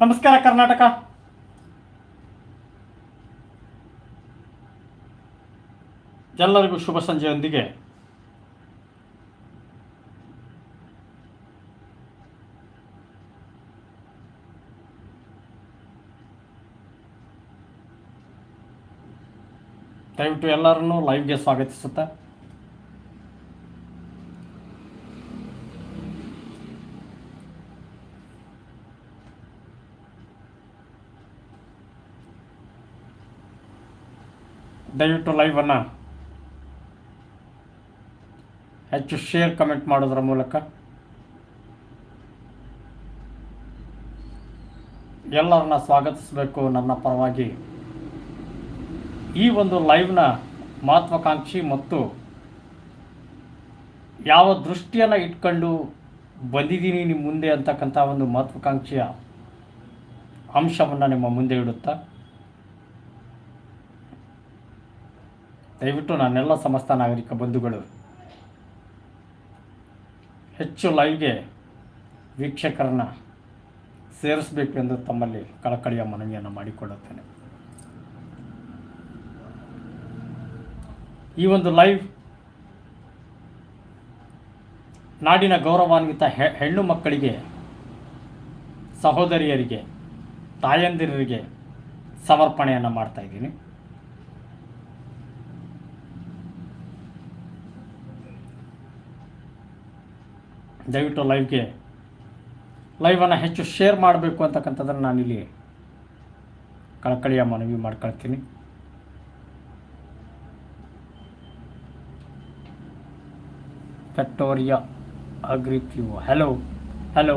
ನಮಸ್ಕಾರ ಕರ್ನಾಟಕ. ಎಲ್ಲರಿಗೂ ಶುಭ ಸಂಜೆಯೊಂದಿಗೆ. ದಯವಿಟ್ಟು ಎಲ್ಲರನ್ನೂ ಲೈವ್ಗೆ ಸ್ವಾಗತಿಸುತ್ತಾ ದಯವಿಟ್ಟು ಲೈವನ್ನು ಹೆಚ್ಚು ಶೇರ್ ಕಮೆಂಟ್ ಮಾಡೋದರ ಮೂಲಕ. ಎಲ್ಲರನ್ನ ಸ್ವಾಗತಿಸಬೇಕು ನನ್ನ ಪರವಾಗಿ. ಈ ಒಂದು ಲೈವ್ನ ಮಹತ್ವಾಕಾಂಕ್ಷಿ ಮತ್ತು ಯಾವ ದೃಷ್ಟಿಯನ್ನು ಇಟ್ಕೊಂಡು ಬಂದಿದ್ದೀನಿ ನಿಮ್ಮ ಮುಂದೆ ಅಂತಕ್ಕಂಥ ಒಂದು ಮಹತ್ವಾಕಾಂಕ್ಷೆಯ ಅಂಶವನ್ನು ನಿಮ್ಮ ಮುಂದೆ ಇಡುತ್ತಾ ದಯವಿಟ್ಟು ನನ್ನೆಲ್ಲ ಸಮಸ್ತ ನಾಗರಿಕ ಬಂಧುಗಳು, ಹೆಚ್ಚು ಲೈವ್ಗೆ ವೀಕ್ಷಕರನ್ನ ಸೇರಿಸಬೇಕು ಎಂದು ತಮ್ಮಲ್ಲಿ ಕಳಕಳಿಯ ಮನವಿಯನ್ನು ಮಾಡಿಕೊಳ್ಳುತ್ತೇನೆ. ಈ ಒಂದು ಲೈವ್ ನಾಡಿನ ಗೌರವಾನ್ವಿತ ಹೆಣ್ಣು ಮಕ್ಕಳಿಗೆ, ಸಹೋದರಿಯರಿಗೆ ತಾಯಂದಿರರಿಗೆ ಸಮರ್ಪಣೆಯನ್ನು ಮಾಡ್ತಾ ದಯವಿಟ್ಟು ಲೈವ್ಗೆ ಲೈವನ್ನು ಹೆಚ್ಚು ಶೇರ್ ಮಾಡಬೇಕು ಅಂತಕ್ಕಂಥದ್ದನ್ನು ನಾನಿಲ್ಲಿ ಕಳಕಳಿಯ ಮನವಿ ಮಾಡ್ಕೊಳ್ತೀನಿ. ಪೆಟ್ಟೋರಿಯಾ ಅಗ್ರಿಕ್ಯೂ hello hello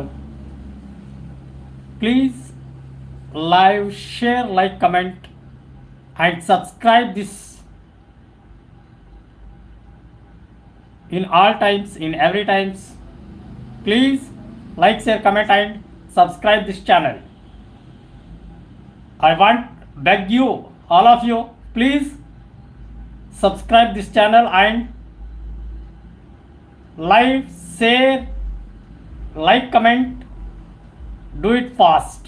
please live share like comment and subscribe this in all times in every times Please like, share, comment, and subscribe this channel. I want beg you, all of you, please subscribe this channel and live, share, like, comment, do it fast.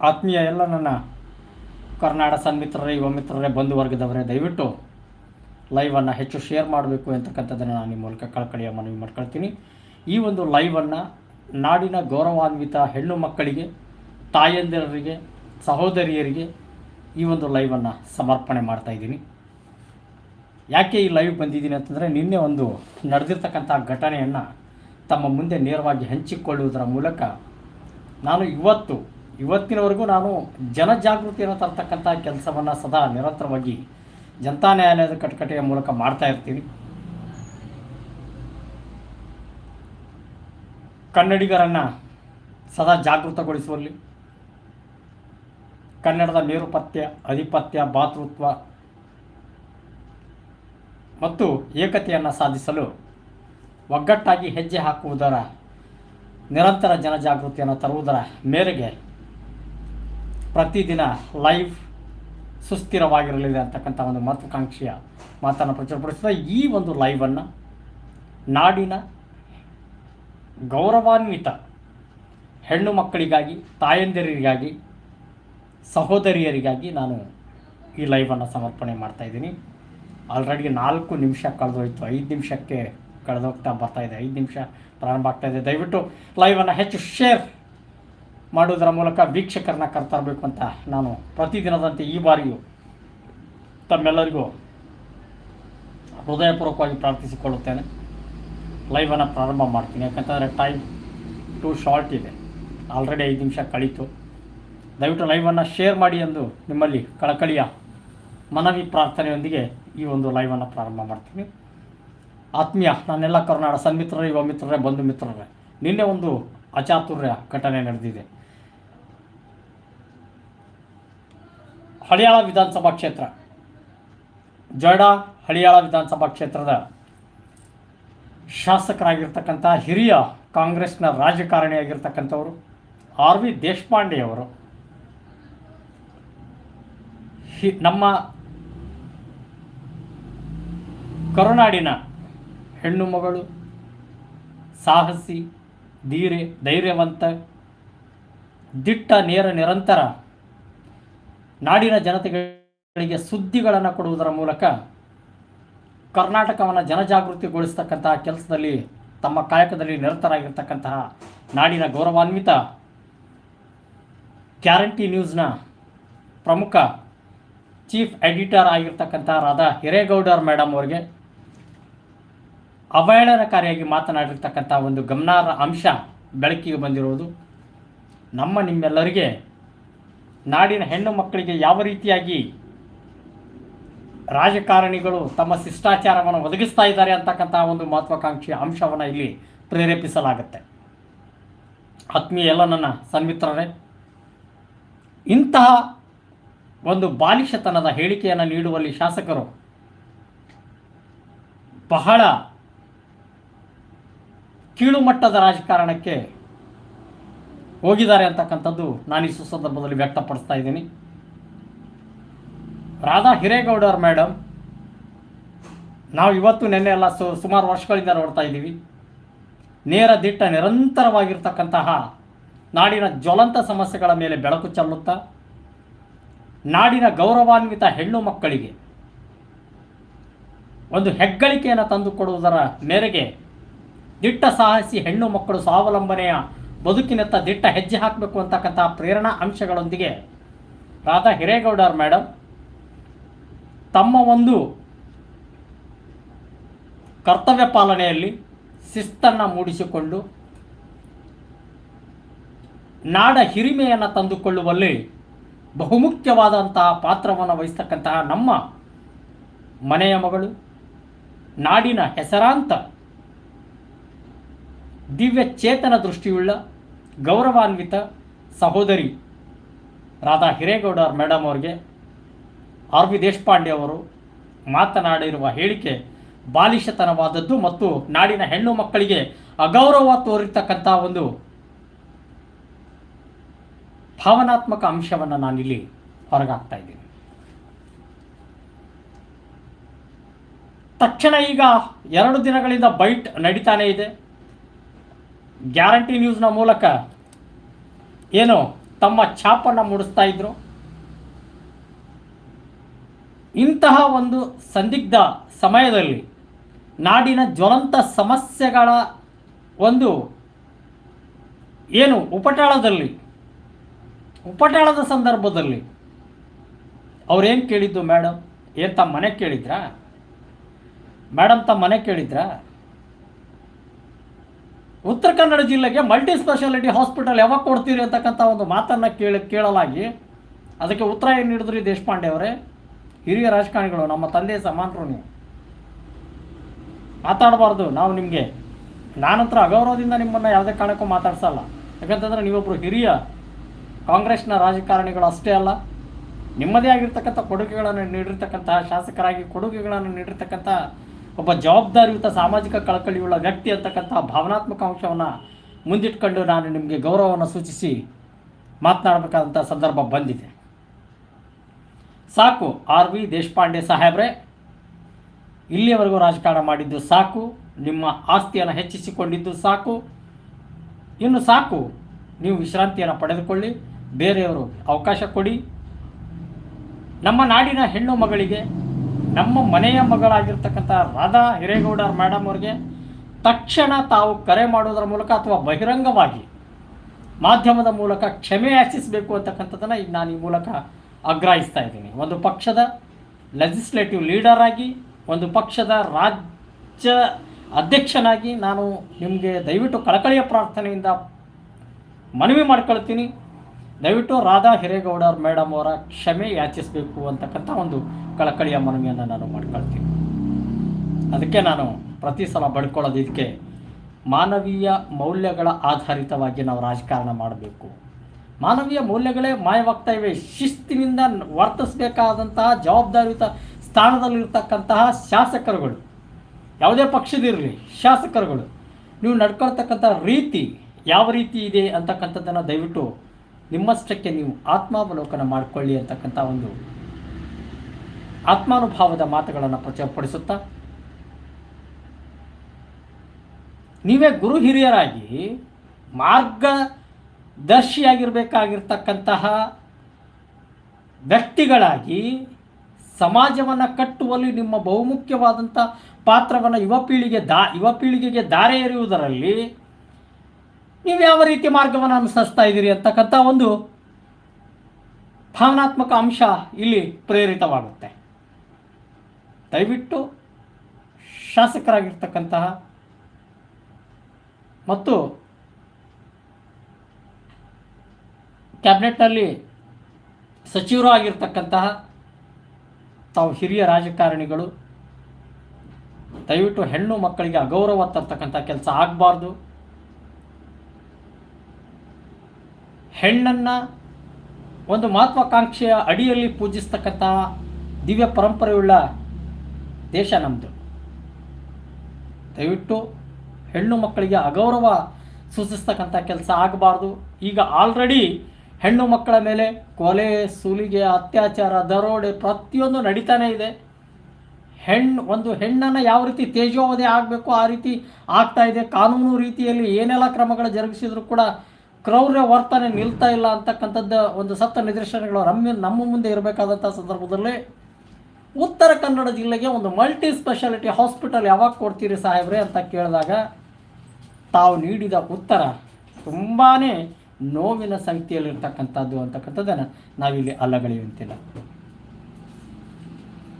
ಆತ್ಮೀಯ ಎಲ್ಲ ನನ್ನ ಕರ್ನಾಟಕ ಸನ್ಮಿತ್ರರೇ ಯುವ ಮಿತ್ರರೇ ಬಂಧು ವರ್ಗದವರೇ ದಯವಿಟ್ಟು ಲೈವನ್ನು ಹೆಚ್ಚು share ಮಾಡಬೇಕು ಅಂತಕ್ಕಂಥದ್ದನ್ನು ನಾನು ನಿಮ್ಮ ಮೂಲಕ ಕಳಕಳಿಯ ಮನವಿ ಮಾಡ್ಕೊಳ್ತೀನಿ. ಈ ಒಂದು ಲೈವನ್ನು ನಾಡಿನ ಗೌರವಾನ್ವಿತ ಹೆಣ್ಣು ಮಕ್ಕಳಿಗೆ ತಾಯಂದಿರರಿಗೆ ಸಹೋದರಿಯರಿಗೆ ಈ ಒಂದು ಲೈವನ್ನು ಸಮರ್ಪಣೆ ಮಾಡ್ತಾ ಇದ್ದೀನಿ. ಯಾಕೆ ಈ ಲೈವ್ ಬಂದಿದ್ದೀನಿ ಅಂತಂದರೆ ನಿನ್ನೆ ಒಂದು ನಡೆದಿರ್ತಕ್ಕಂಥ ಘಟನೆಯನ್ನು ತಮ್ಮ ಮುಂದೆ ನೇರವಾಗಿ ಹಂಚಿಕೊಳ್ಳುವುದರ ಮೂಲಕ ನಾನು ಇವತ್ತು, ಇವತ್ತಿನವರೆಗೂ ನಾನು ಜನಜಾಗೃತಿಯನ್ನು ತರ್ತಕ್ಕಂಥ ಕೆಲಸವನ್ನು ಸದಾ ನಿರಂತರವಾಗಿ ಜನತಾ ನ್ಯಾಯಾಲಯದ ಕಟಕಟೆಯ ಮೂಲಕ ಮಾಡ್ತಾ ಇರ್ತೀವಿ. ಕನ್ನಡಿಗರನ್ನು ಸದಾ ಜಾಗೃತಗೊಳಿಸುವಲ್ಲಿ, ಕನ್ನಡದ ಮೇರುಪತ್ಯ, ಅಧಿಪತ್ಯ, ಭಾತೃತ್ವ ಮತ್ತು ಏಕತೆಯನ್ನು ಸಾಧಿಸಲು ಒಗ್ಗಟ್ಟಾಗಿ ಹೆಜ್ಜೆ ಹಾಕುವುದರ ನಿರಂತರ ಜನಜಾಗೃತಿಯನ್ನು ತರುವುದರ ಮೇರೆಗೆ ಪ್ರತಿದಿನ ಲೈವ್ ಸುಸ್ಥಿರವಾಗಿರಲಿದೆ ಅಂತಕ್ಕಂಥ ಒಂದು ಮಹತ್ವಾಕಾಂಕ್ಷೆಯ ಮಾತನ್ನು ಪ್ರಚುರಪಡಿಸಿದ ಈ ಒಂದು ಲೈವನ್ನು ನಾಡಿನ ಗೌರವಾನ್ವಿತ ಹೆಣ್ಣು ಮಕ್ಕಳಿಗಾಗಿ, ತಾಯಂದಿರಿಗಾಗಿ, ಸಹೋದರಿಯರಿಗಾಗಿ ನಾನು ಈ ಲೈವನ್ನು ಸಮರ್ಪಣೆ ಮಾಡ್ತಾ ಇದ್ದೀನಿ. ಆಲ್ರೆಡಿ ನಾಲ್ಕು ನಿಮಿಷ ಕಳೆದೋಯ್ತು. ಐದು ನಿಮಿಷಕ್ಕೆ ಕಳೆದೋಗ್ತಾ ಬರ್ತಾ ಇದೆ. ಐದು ನಿಮಿಷ ಪ್ರಾರಂಭ ಆಗ್ತಾಯಿದೆ ದಯವಿಟ್ಟು ಲೈವನ್ನು ಹೆಚ್ಚು ಶೇರ್ ಮಾಡುವುದರ ಮೂಲಕ ವೀಕ್ಷಕರನ್ನ ಕರ್ತರಬೇಕು ಅಂತ ನಾನು ಪ್ರತಿದಿನದಂತೆ ಈ ಬಾರಿಯೂ ತಮ್ಮೆಲ್ಲರಿಗೂ ಹೃದಯಪೂರ್ವಕವಾಗಿ ಪ್ರಾರ್ಥಿಸಿಕೊಳ್ಳುತ್ತೇನೆ. ಲೈವನ್ನು ಪ್ರಾರಂಭ ಮಾಡ್ತೀನಿ. ಯಾಕಂತಂದರೆ ಟೈಮ್ ಟು ಶಾರ್ಟ್ ಇದೆ. ಆಲ್ರೆಡಿ ಐದು ನಿಮಿಷ ಕಳೀತು. ದಯವಿಟ್ಟು ಲೈವನ್ನು ಶೇರ್ ಮಾಡಿ ಎಂದು ನಿಮ್ಮಲ್ಲಿ ಕಳಕಳಿಯ ಮನವಿ ಪ್ರಾರ್ಥನೆಯೊಂದಿಗೆ ಈ ಒಂದು ಲೈವನ್ನು ಪ್ರಾರಂಭ ಮಾಡ್ತೀನಿ. ಆತ್ಮೀಯ ನಾನೆಲ್ಲ ಕರ್ನಾಟಕ ಸನ್ಮಿತ್ರರೇ, ಯುವ ಮಿತ್ರರೇ, ಬಂಧು ಮಿತ್ರರೇ, ನಿನ್ನೆ ಒಂದು ಅಚಾತುರ್ಯ ಘಟನೆ ನಡೆದಿದೆ. ಹಳಿಯಾಳ ವಿಧಾನಸಭಾ ಕ್ಷೇತ್ರ. ಜೊಯ್ಡಾ ಹಳಿಯಾಳ ವಿಧಾನಸಭಾ ಕ್ಷೇತ್ರದ ಶಾಸಕರಾಗಿರ್ತಕ್ಕಂಥ ಹಿರಿಯ ಕಾಂಗ್ರೆಸ್ನ ರಾಜಕಾರಣಿಯಾಗಿರ್ತಕ್ಕಂಥವರು ಆರ್ ವಿ ದೇಶಪಾಂಡೆಯವರು ಹಿ, ನಮ್ಮ ಕರುನಾಡಿನ ಹೆಣ್ಣು ಮಗಳು ಸಾಹಸಿ, ಧೀರೆ, ಧೈರ್ಯವಂತ, ದಿಟ್ಟ, ನೇರ, ನಿರಂತರ ನಾಡಿನ ಜನತೆಗಳಿಗೆ ಸುದ್ದಿಗಳನ್ನು ಕೊಡುವುದರ ಮೂಲಕ ಕರ್ನಾಟಕವನ್ನು ಜನಜಾಗೃತಿಗೊಳಿಸ್ತಕ್ಕಂತಹ ಕೆಲಸದಲ್ಲಿ ತಮ್ಮ ಕಾಯಕದಲ್ಲಿ ನಿರತರಾಗಿರ್ತಕ್ಕಂತಹ ನಾಡಿನ ಗೌರವಾನ್ವಿತ ಗ್ಯಾರಂಟಿ ನ್ಯೂಸ್ನ ಪ್ರಮುಖ ಚೀಫ್ ಎಡಿಟರ್ ಆಗಿರ್ತಕ್ಕಂಥ ರಾಧಾ ಹಿರೇಗೌಡರ್ ಮೇಡಮ್ ಅವರಿಗೆ ಅವಹೇಳನಕಾರಿಯಾಗಿ ಮಾತನಾಡಿರ್ತಕ್ಕಂಥ ಒಂದು ಗಮನಾರ್ಹ ಅಂಶ ಬೆಳಕಿಗೆ ಬಂದಿರುವುದು. ನಮ್ಮ ನಿಮ್ಮೆಲ್ಲರಿಗೆ ನಾಡಿನ ಹೆಣ್ಣು ಮಕ್ಕಳಿಗೆ ಯಾವ ರೀತಿಯಾಗಿ ರಾಜಕಾರಣಿಗಳು ತಮ್ಮ ಶಿಷ್ಟಾಚಾರವನ್ನು ಒದಗಿಸ್ತಾ ಇದ್ದಾರೆ ಅಂತಕ್ಕಂಥ ಒಂದು ಮಹತ್ವಾಕಾಂಕ್ಷಿ ಅಂಶವನ್ನು ಇಲ್ಲಿ ಪ್ರೇರೇಪಿಸಲಾಗುತ್ತೆ. ಆತ್ಮೀಯ ಎಲ್ಲ ನನ್ನ ಸನ್ಮಿತ್ರರೇ, ಇಂತಹ ಒಂದು ಬಾಲಿಶತನದ ಹೇಳಿಕೆಯನ್ನು ನೀಡುವಲ್ಲಿ ಶಾಸಕರು ಬಹಳ ಕೀಳುಮಟ್ಟದ ರಾಜಕಾರಣಕ್ಕೆ ಹೋಗಿದ್ದಾರೆ ಅಂತಕ್ಕಂಥದ್ದು ನಾನು ಈ ಸುಸಂದರ್ಭದಲ್ಲಿ ವ್ಯಕ್ತಪಡಿಸ್ತಾ ಇದ್ದೀನಿ. ರಾಧಾ ಹಿರೇಗೌಡರ್ ಮೇಡಮ್ ನಾವು ಇವತ್ತು ನಿನ್ನೆ ಎಲ್ಲ ಸುಮಾರು ವರ್ಷಗಳಿಂದ ನೋಡ್ತಾ ಇದ್ದೀವಿ. ನೇರ ದಿಟ್ಟ ನಿರಂತರವಾಗಿರ್ತಕ್ಕಂತಹ ನಾಡಿನ ಜ್ವಲಂತ ಸಮಸ್ಯೆಗಳ ಮೇಲೆ ಬೆಳಕು ಚೆಲ್ಲುತ್ತಾ, ನಾಡಿನ ಗೌರವಾನ್ವಿತ ಹೆಣ್ಣು ಮಕ್ಕಳಿಗೆ ಒಂದು ಹೆಗ್ಗಳಿಕೆಯನ್ನು ತಂದುಕೊಡುವುದರ ಮೇರೆಗೆ ದಿಟ್ಟ ಸಾಹಸಿ ಹೆಣ್ಣು ಮಕ್ಕಳು ಸ್ವಾವಲಂಬನೆಯ ಬದುಕಿನತ್ತ ದಿಟ್ಟ ಹೆಜ್ಜೆ ಹಾಕಬೇಕು ಅಂತಕ್ಕಂಥ ಪ್ರೇರಣಾ ಅಂಶಗಳೊಂದಿಗೆ ರಾಧಾ ಹಿರೇಗೌಡರ್ ಮೇಡಮ್ ತಮ್ಮ ಒಂದು ಕರ್ತವ್ಯ ಪಾಲನೆಯಲ್ಲಿ ಶಿಸ್ತನ್ನು ಮೂಡಿಸಿಕೊಂಡು ನಾಡ ಹಿರಿಮೆಯನ್ನು ತಂದುಕೊಳ್ಳುವಲ್ಲಿ ಬಹುಮುಖ್ಯವಾದಂತಹ ಪಾತ್ರವನ್ನು ವಹಿಸ್ತಕ್ಕಂತಹ ನಮ್ಮ ಮನೆಯ ಮಗಳು, ನಾಡಿನ ಹೆಸರಾಂತ ದಿವ್ಯ ಚೇತನ ದೃಷ್ಟಿಯುಳ್ಳ ಗೌರವಾನ್ವಿತ ಸಹೋದರಿ ರಾಧಾ ಹಿರೇಗೌಡರ್ ಮೇಡಮ್ ಅವರಿಗೆ ಆರ್ ವಿ ದೇಶಪಾಂಡೆ ಅವರು ಮಾತನಾಡಿರುವ ಹೇಳಿಕೆ ಬಾಲಿಶತನವಾದದ್ದು ಮತ್ತು ನಾಡಿನ ಹೆಣ್ಣು ಮಕ್ಕಳಿಗೆ ಅಗೌರವ ತೋರಿರ್ತಕ್ಕಂಥ ಒಂದು ಭಾವನಾತ್ಮಕ ಅಂಶವನ್ನು ನಾನಿಲ್ಲಿ ಹೊರಗಾಗ್ತಾ ಇದ್ದೀನಿ. ತಕ್ಷಣ ಈಗ ಎರಡು ದಿನಗಳಿಂದ ಬೈಟ್ ನಡೀತಾನೇ ಇದೆ. ಗ್ಯಾರಂಟಿ ನ್ಯೂಸ್ನ ಮೂಲಕ ಏನು ತಮ್ಮ ಛಾಪನ್ನು ಮೂಡಿಸ್ತಾ ಇದ್ರು? ಇಂತಹ ಒಂದು ಸಂದಿಗ್ಧ ಸಮಯದಲ್ಲಿ ನಾಡಿನ ಜ್ವಲಂತ ಸಮಸ್ಯೆಗಳ ಒಂದು ಏನು ಉಪಟಾಳದಲ್ಲಿ, ಉಪಟಾಳದ ಸಂದರ್ಭದಲ್ಲಿ ಅವ್ರೇನು ಕೇಳಿದ್ದು ಮೇಡಮ್ ಏನು ತಮ್ಮ ಮನೆ ಕೇಳಿದ್ರಾ? ಮೇಡಮ್ ತಮ್ಮ ಮನೆ ಕೇಳಿದ್ರಾ? ಉತ್ತರ ಕನ್ನಡ ಜಿಲ್ಲೆಗೆ ಮಲ್ಟಿ ಸ್ಪೆಷಾಲಿಟಿ ಹಾಸ್ಪಿಟಲ್ ಯಾವಾಗ ಕೊಡ್ತೀರಿ ಅಂತಕ್ಕಂಥ ಒಂದು ಮಾತನ್ನು ಕೇಳಿ, ಕೇಳಲಾಗಿ ಅದಕ್ಕೆ ಉತ್ತರ ಏನು ನೀಡಿದ್ರಿ ದೇಶಪಾಂಡೆ ಅವರೇ? ಹಿರಿಯ ರಾಜಕಾರಣಿಗಳು, ನಮ್ಮ ತಂದೆ ಸಮಾನರು ನೀವು ಮಾತಾಡಬಾರ್ದು, ನಾವು ನಿಮಗೆ. ನಾನಂತರ ಅಗೌರವದಿಂದ ನಿಮ್ಮನ್ನು ಯಾವುದೇ ಕಾರಣಕ್ಕೂ ಮಾತಾಡ್ಸಲ್ಲ. ಯಾಕಂತಂದರೆ ನೀವೊಬ್ಬರು ಹಿರಿಯ ಕಾಂಗ್ರೆಸ್ನ ರಾಜಕಾರಣಿಗಳು ಅಷ್ಟೇ ಅಲ್ಲ. ನಿಮ್ಮದೇ ಆಗಿರ್ತಕ್ಕಂಥ ಕೊಡುಗೆಗಳನ್ನು ನೀಡಿರ್ತಕ್ಕಂತಹ ಶಾಸಕರಾಗಿ ಕೊಡುಗೆಗಳನ್ನು ನೀಡಿರ್ತಕ್ಕಂಥ ಒಬ್ಬ ಜವಾಬ್ದಾರಿಯುತ ಸಾಮಾಜಿಕ ಕಳಕಳಿಯುಳ್ಳ ವ್ಯಕ್ತಿ ಅಂತಕ್ಕಂಥ ಭಾವನಾತ್ಮಕ ಅಂಶವನ್ನು ಮುಂದಿಟ್ಕೊಂಡು ನಾನು ನಿಮಗೆ ಗೌರವವನ್ನು ಸೂಚಿಸಿ ಮಾತನಾಡಬೇಕಾದಂಥ ಸಂದರ್ಭ ಬಂದಿದೆ. ಸಾಕು ಆರ್ ವಿ ದೇಶಪಾಂಡೆ ಸಾಹೇಬ್ರೆ, ಇಲ್ಲಿಯವರೆಗೂ ರಾಜಕಾರಣ ಮಾಡಿದ್ದು ಸಾಕು, ನಿಮ್ಮ ಆಸ್ತಿಯನ್ನು ಹೆಚ್ಚಿಸಿಕೊಂಡಿದ್ದು ಸಾಕು. ಇನ್ನು ಸಾಕು, ನೀವು ವಿಶ್ರಾಂತಿಯನ್ನು ಪಡೆದುಕೊಳ್ಳಿ, ಬೇರೆಯವರು ಅವಕಾಶ ಕೊಡಿ. ನಮ್ಮ ನಾಡಿನ ಹೆಣ್ಣು ಮಗಳಿಗೆ ನಮ್ಮ ಮನೆಯ ಮಗಳಾಗಿರ್ತಕ್ಕಂಥ ರಾಧಾ ಹಿರೇಗೌಡರ್ ಮೇಡಮ್ ಅವರಿಗೆ ತಕ್ಷಣ ತಾವು ಕರೆ ಮಾಡೋದರ ಮೂಲಕ ಅಥವಾ ಬಹಿರಂಗವಾಗಿ ಮಾಧ್ಯಮದ ಮೂಲಕ ಕ್ಷಮೆ ಯಾಚಿಸಬೇಕು ಅಂತಕ್ಕಂಥದ್ದನ್ನು ಈಗ ನಾನು ಈ ಮೂಲಕ ಆಗ್ರಹಿಸ್ತಾ ಇದ್ದೀನಿ. ಒಂದು ಪಕ್ಷದ ಲೆಜಿಸ್ಲೇಟಿವ್ ಲೀಡರ್ ಆಗಿ, ಒಂದು ಪಕ್ಷದ ರಾಜ್ಯ ಅಧ್ಯಕ್ಷನಾಗಿ ನಾನು ನಿಮಗೆ ದಯವಿಟ್ಟು ಕಳಕಳಿಯ ಪ್ರಾರ್ಥನೆಯಿಂದ ಮನವಿ ಮಾಡ್ಕೊಳ್ತೀನಿ. ದಯವಿಟ್ಟು ರಾಧಾ ಹಿರೇಗೌಡರ್ ಮೇಡಮ್ ಅವರ ಕ್ಷಮೆ ಯಾಚಿಸಬೇಕು ಅಂತಕ್ಕಂಥ ಒಂದು ಕಳಕಳಿಯ ಮನವಿಯನ್ನು ನಾನು ಮಾಡ್ಕೊಳ್ತೀನಿ. ಅದಕ್ಕೆ ನಾನು ಪ್ರತಿ ಸಲ ಬಡ್ಕೊಳ್ಳೋದು ಇದಕ್ಕೆ ಮಾನವೀಯ ಮೌಲ್ಯಗಳ ಆಧಾರಿತವಾಗಿ ನಾವು ರಾಜಕಾರಣ ಮಾಡಬೇಕು. ಮಾನವೀಯ ಮೌಲ್ಯಗಳೇ ಮಾಯವಾಗ್ತಾ ಇವೆ ಶಿಸ್ತಿನಿಂದ ವರ್ತಿಸಬೇಕಾದಂತಹ ಜವಾಬ್ದಾರಿಯುತ ಸ್ಥಾನದಲ್ಲಿರ್ತಕ್ಕಂತಹ ಶಾಸಕರುಗಳು, ಯಾವುದೇ ಪಕ್ಷದಿರಲಿ ಶಾಸಕರುಗಳು, ನೀವು ನಡ್ಕೊಳ್ತಕ್ಕಂಥ ರೀತಿ ಯಾವ ರೀತಿ ಇದೆ ಅಂತಕ್ಕಂಥದ್ದನ್ನು ದಯವಿಟ್ಟು ನಿಮ್ಮಷ್ಟಕ್ಕೆ ನೀವು ಆತ್ಮಾವಲೋಕನ ಮಾಡಿಕೊಳ್ಳಿ ಅಂತಕ್ಕಂಥ ಒಂದು ಆತ್ಮಾನುಭಾವದ ಮಾತುಗಳನ್ನು ಪ್ರಚುರಪಡಿಸುತ್ತಾ ನೀವೇ ಗುರು ಹಿರಿಯರಾಗಿ ಮಾರ್ಗದರ್ಶಿಯಾಗಿರಬೇಕಾಗಿರ್ತಕ್ಕಂತಹ ವ್ಯಕ್ತಿಗಳಾಗಿ ಸಮಾಜವನ್ನು ಕಟ್ಟುವಲ್ಲಿ ನಿಮ್ಮ ಬಹುಮುಖ್ಯವಾದಂಥ ಪಾತ್ರವನ್ನು ಯುವ ಪೀಳಿಗೆ ದಾ, ಯುವ ಪೀಳಿಗೆಗೆ ದಾರೆ ಎರೆಯುವುದರಲ್ಲಿ ನೀವು ಯಾವ ರೀತಿ ಮಾರ್ಗವನ್ನು ಅನುಸರಿಸ್ತಾ ಇದ್ದೀರಿ ಅಂತಕ್ಕಂಥ ಒಂದು ಭಾವನಾತ್ಮಕ ಅಂಶ ಇಲ್ಲಿ ಪ್ರೇರಿತವಾಗುತ್ತೆ. ದಯವಿಟ್ಟು ಶಾಸಕರಾಗಿರ್ತಕ್ಕಂತಹ ಮತ್ತು ಕ್ಯಾಬಿನೆಟ್ನಲ್ಲಿ ಸಚಿವರು ಆಗಿರ್ತಕ್ಕಂತಹ ತಾವು ಹಿರಿಯ ರಾಜಕಾರಣಿಗಳು, ದಯವಿಟ್ಟು ಹೆಣ್ಣು ಮಕ್ಕಳಿಗೆ ಅಗೌರವ ತರ್ತಕ್ಕಂಥ ಕೆಲಸ ಆಗಬಾರ್ದು. ಹೆಣ್ಣನ್ನು ಒಂದು ಮಹತ್ವಾಕಾಂಕ್ಷೆಯ ಅಡಿಯಲ್ಲಿ ಪೂಜಿಸ್ತಕ್ಕಂಥ ದಿವ್ಯ ಪರಂಪರೆಯುಳ್ಳ ದೇಶ ನಮ್ಮದು ದಯವಿಟ್ಟು ಹೆಣ್ಣು ಮಕ್ಕಳಿಗೆ ಅಗೌರವ ಸೂಚಿಸ್ತಕ್ಕಂಥ ಕೆಲಸ ಆಗಬಾರ್ದು. ಈಗ ಆಲ್ರೆಡಿ ಹೆಣ್ಣು ಮಕ್ಕಳ ಮೇಲೆ ಕೊಲೆ, ಸುಲಿಗೆ, ಅತ್ಯಾಚಾರ, ದರೋಡೆ ಪ್ರತಿಯೊಂದು ನಡೀತಾನೇ ಇದೆ. ಹೆಣ್ಣು ಒಂದು ಹೆಣ್ಣನ್ನು ಯಾವ ರೀತಿ ತೇಜೋವಧೆ ಆಗಬೇಕು ಆ ರೀತಿ ಆಗ್ತಾ ಇದೆ. ಕಾನೂನು ರೀತಿಯಲ್ಲಿ ಏನೆಲ್ಲ ಕ್ರಮಗಳು ಜರುಗಿಸಿದ್ರು ಕೂಡ ಕ್ರೌರ್ಯ ವರ್ತನೆ ನಿಲ್ತಾ ಇಲ್ಲ ಅಂತಕ್ಕಂಥದ್ದು ಒಂದು ಸತ್ತ ನಿದರ್ಶನಗಳು ರಮ್ಯ ನಮ್ಮ ಮುಂದೆ ಇರಬೇಕಾದಂಥ ಸಂದರ್ಭದಲ್ಲಿ ಉತ್ತರ ಕನ್ನಡ ಜಿಲ್ಲೆಗೆ ಒಂದು ಮಲ್ಟಿ ಸ್ಪೆಷಾಲಿಟಿ ಹಾಸ್ಪಿಟಲ್ ಯಾವಾಗ ಕೊಡ್ತೀರಿ ಸಾಹೇಬ್ರೆ ಅಂತ ಕೇಳಿದಾಗ ತಾವು ನೀಡಿದ ಉತ್ತರ ತುಂಬಾ ನೋವಿನ ಸಂಖ್ಯೆಯಲ್ಲಿರ್ತಕ್ಕಂಥದ್ದು ಅಂತಕ್ಕಂಥದ್ದನ್ನು ನಾವಿಲ್ಲಿ ಅಲ್ಲಗಳೆಯುವಂತಿಲ್ಲ.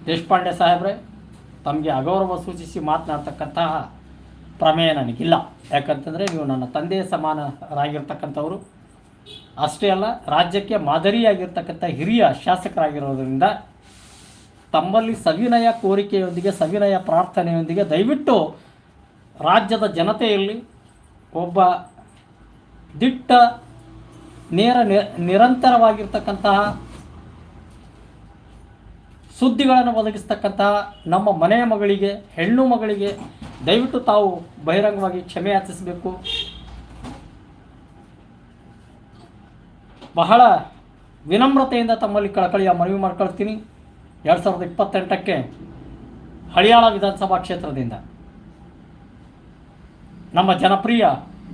ದೇಶಪಾಂಡೆ ಸಾಹೇಬ್ರೆ, ತಮಗೆ ಅಗೌರವ ಸೂಚಿಸಿ ಮಾತನಾಡ್ತಕ್ಕಂತಹ ಪ್ರಮೇಯ ನನಗಿಲ್ಲ. ಯಾಕಂತಂದರೆ ನೀವು ನನ್ನ ತಂದೆಯ ಸಮಾನರಾಗಿರ್ತಕ್ಕಂಥವರು. ಅಷ್ಟೇ ಅಲ್ಲ, ರಾಜ್ಯಕ್ಕೆ ಮಾದರಿಯಾಗಿರ್ತಕ್ಕಂಥ ಹಿರಿಯ ಶಾಸಕರಾಗಿರೋದರಿಂದ ತಮ್ಮಲ್ಲಿ ಸವಿನಯ ಕೋರಿಕೆಯೊಂದಿಗೆ, ಸವಿನಯ ಪ್ರಾರ್ಥನೆಯೊಂದಿಗೆ ದಯವಿಟ್ಟು ರಾಜ್ಯದ ಜನತೆಯಲ್ಲಿ ಒಬ್ಬ ದಿಟ್ಟ, ನೇರ ನಿರಂತರವಾಗಿರ್ತಕ್ಕಂತಹ ಸುದ್ದಿಗಳನ್ನು ಒದಗಿಸ್ತಕ್ಕಂತಹ ನಮ್ಮ ಮನೆಯ ಮಗಳಿಗೆ, ಹೆಣ್ಣು ಮಗಳಿಗೆ ದಯವಿಟ್ಟು ತಾವು ಬಹಿರಂಗವಾಗಿ ಕ್ಷಮೆ ಯಾಚಿಸಬೇಕು. ಬಹಳ ವಿನಮ್ರತೆಯಿಂದ ತಮ್ಮಲ್ಲಿ ಕಳಕಳಿಯ ಮನವಿ ಮಾಡ್ಕೊಳ್ತೀನಿ. ಎರಡು ಸಾವಿರದ ಇಪ್ಪತ್ತೆಂಟಕ್ಕೆ ಹಳಿಯಾಳ ವಿಧಾನಸಭಾ ಕ್ಷೇತ್ರದಿಂದ. ನಮ್ಮ ಜನಪ್ರಿಯ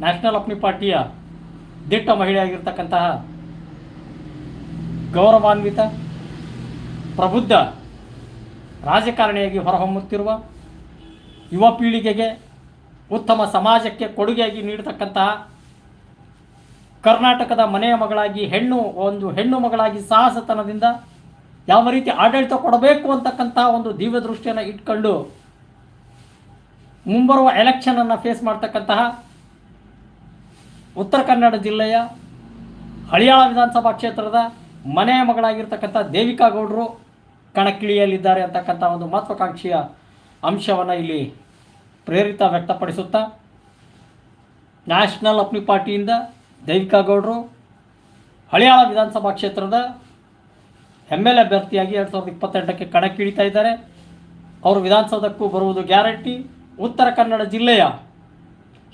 ನ್ಯಾಷನಲ್ ಅಪ್ನಿ ಪಾರ್ಟಿಯ ದಿಟ್ಟ ಮಹಿಳೆಯಾಗಿರ್ತಕ್ಕಂತಹ ಗೌರವಾನ್ವಿತ ಪ್ರಬುದ್ಧ ರಾಜಕಾರಣಿಯಾಗಿ ಹೊರಹೊಮ್ಮುತ್ತಿರುವ ಯುವ ಪೀಳಿಗೆಗೆ ಉತ್ತಮ ಸಮಾಜಕ್ಕೆ ಕೊಡುಗೆಯಾಗಿ ನೀಡತಕ್ಕಂತಹ ಕರ್ನಾಟಕದ ಮನೆಯ ಮಗಳಾಗಿ, ಹೆಣ್ಣು, ಒಂದು ಹೆಣ್ಣು ಮಗಳಾಗಿ ಸಾಹಸತನದಿಂದ ಯಾವ ರೀತಿ ಆಡಳಿತ ಕೊಡಬೇಕು ಅಂತಕ್ಕಂತಹ ಒಂದು ದಿವ್ಯ ದೃಷ್ಟಿಯನ್ನು ಇಟ್ಕೊಂಡು ಮುಂಬರುವ ಎಲೆಕ್ಷನನ್ನು ಫೇಸ್ ಮಾಡ್ತಕ್ಕಂತಹ ಉತ್ತರ ಕನ್ನಡ ಜಿಲ್ಲೆಯ ಹಳಿಯಾಳ ವಿಧಾನಸಭಾ ಕ್ಷೇತ್ರದ ಮನೆಯ ಮಗಳಾಗಿರ್ತಕ್ಕಂಥ ದೇವಿಕಾ ಗೌಡರು ಕಣಕ್ಕಿಳಿಯಲಿದ್ದಾರೆ ಅಂತಕ್ಕಂಥ ಒಂದು ಮಹತ್ವಾಕಾಂಕ್ಷೆಯ ಅಂಶವನ್ನು ಇಲ್ಲಿ ಪ್ರೇರಿತ ವ್ಯಕ್ತಪಡಿಸುತ್ತಾ, ನ್ಯಾಷನಲ್ ಅಪ್ನಿ ಪಾರ್ಟಿಯಿಂದ ದೇವಿಕಾ ಗೌಡರು ಹಳಿಯಾಳ ವಿಧಾನಸಭಾ ಕ್ಷೇತ್ರದ ಎಂ ಎಲ್ ಅಭ್ಯರ್ಥಿಯಾಗಿ ಎರಡು ಸಾವಿರದ ಇಪ್ಪತ್ತೆಂಟಕ್ಕೆ ಕಣಕ್ಕಿಳಿತಾ ಇದ್ದಾರೆ. ಅವರು ವಿಧಾನಸೌಧಕ್ಕೂ ಬರುವುದು ಗ್ಯಾರಂಟಿ. ಉತ್ತರ ಕನ್ನಡ ಜಿಲ್ಲೆಯ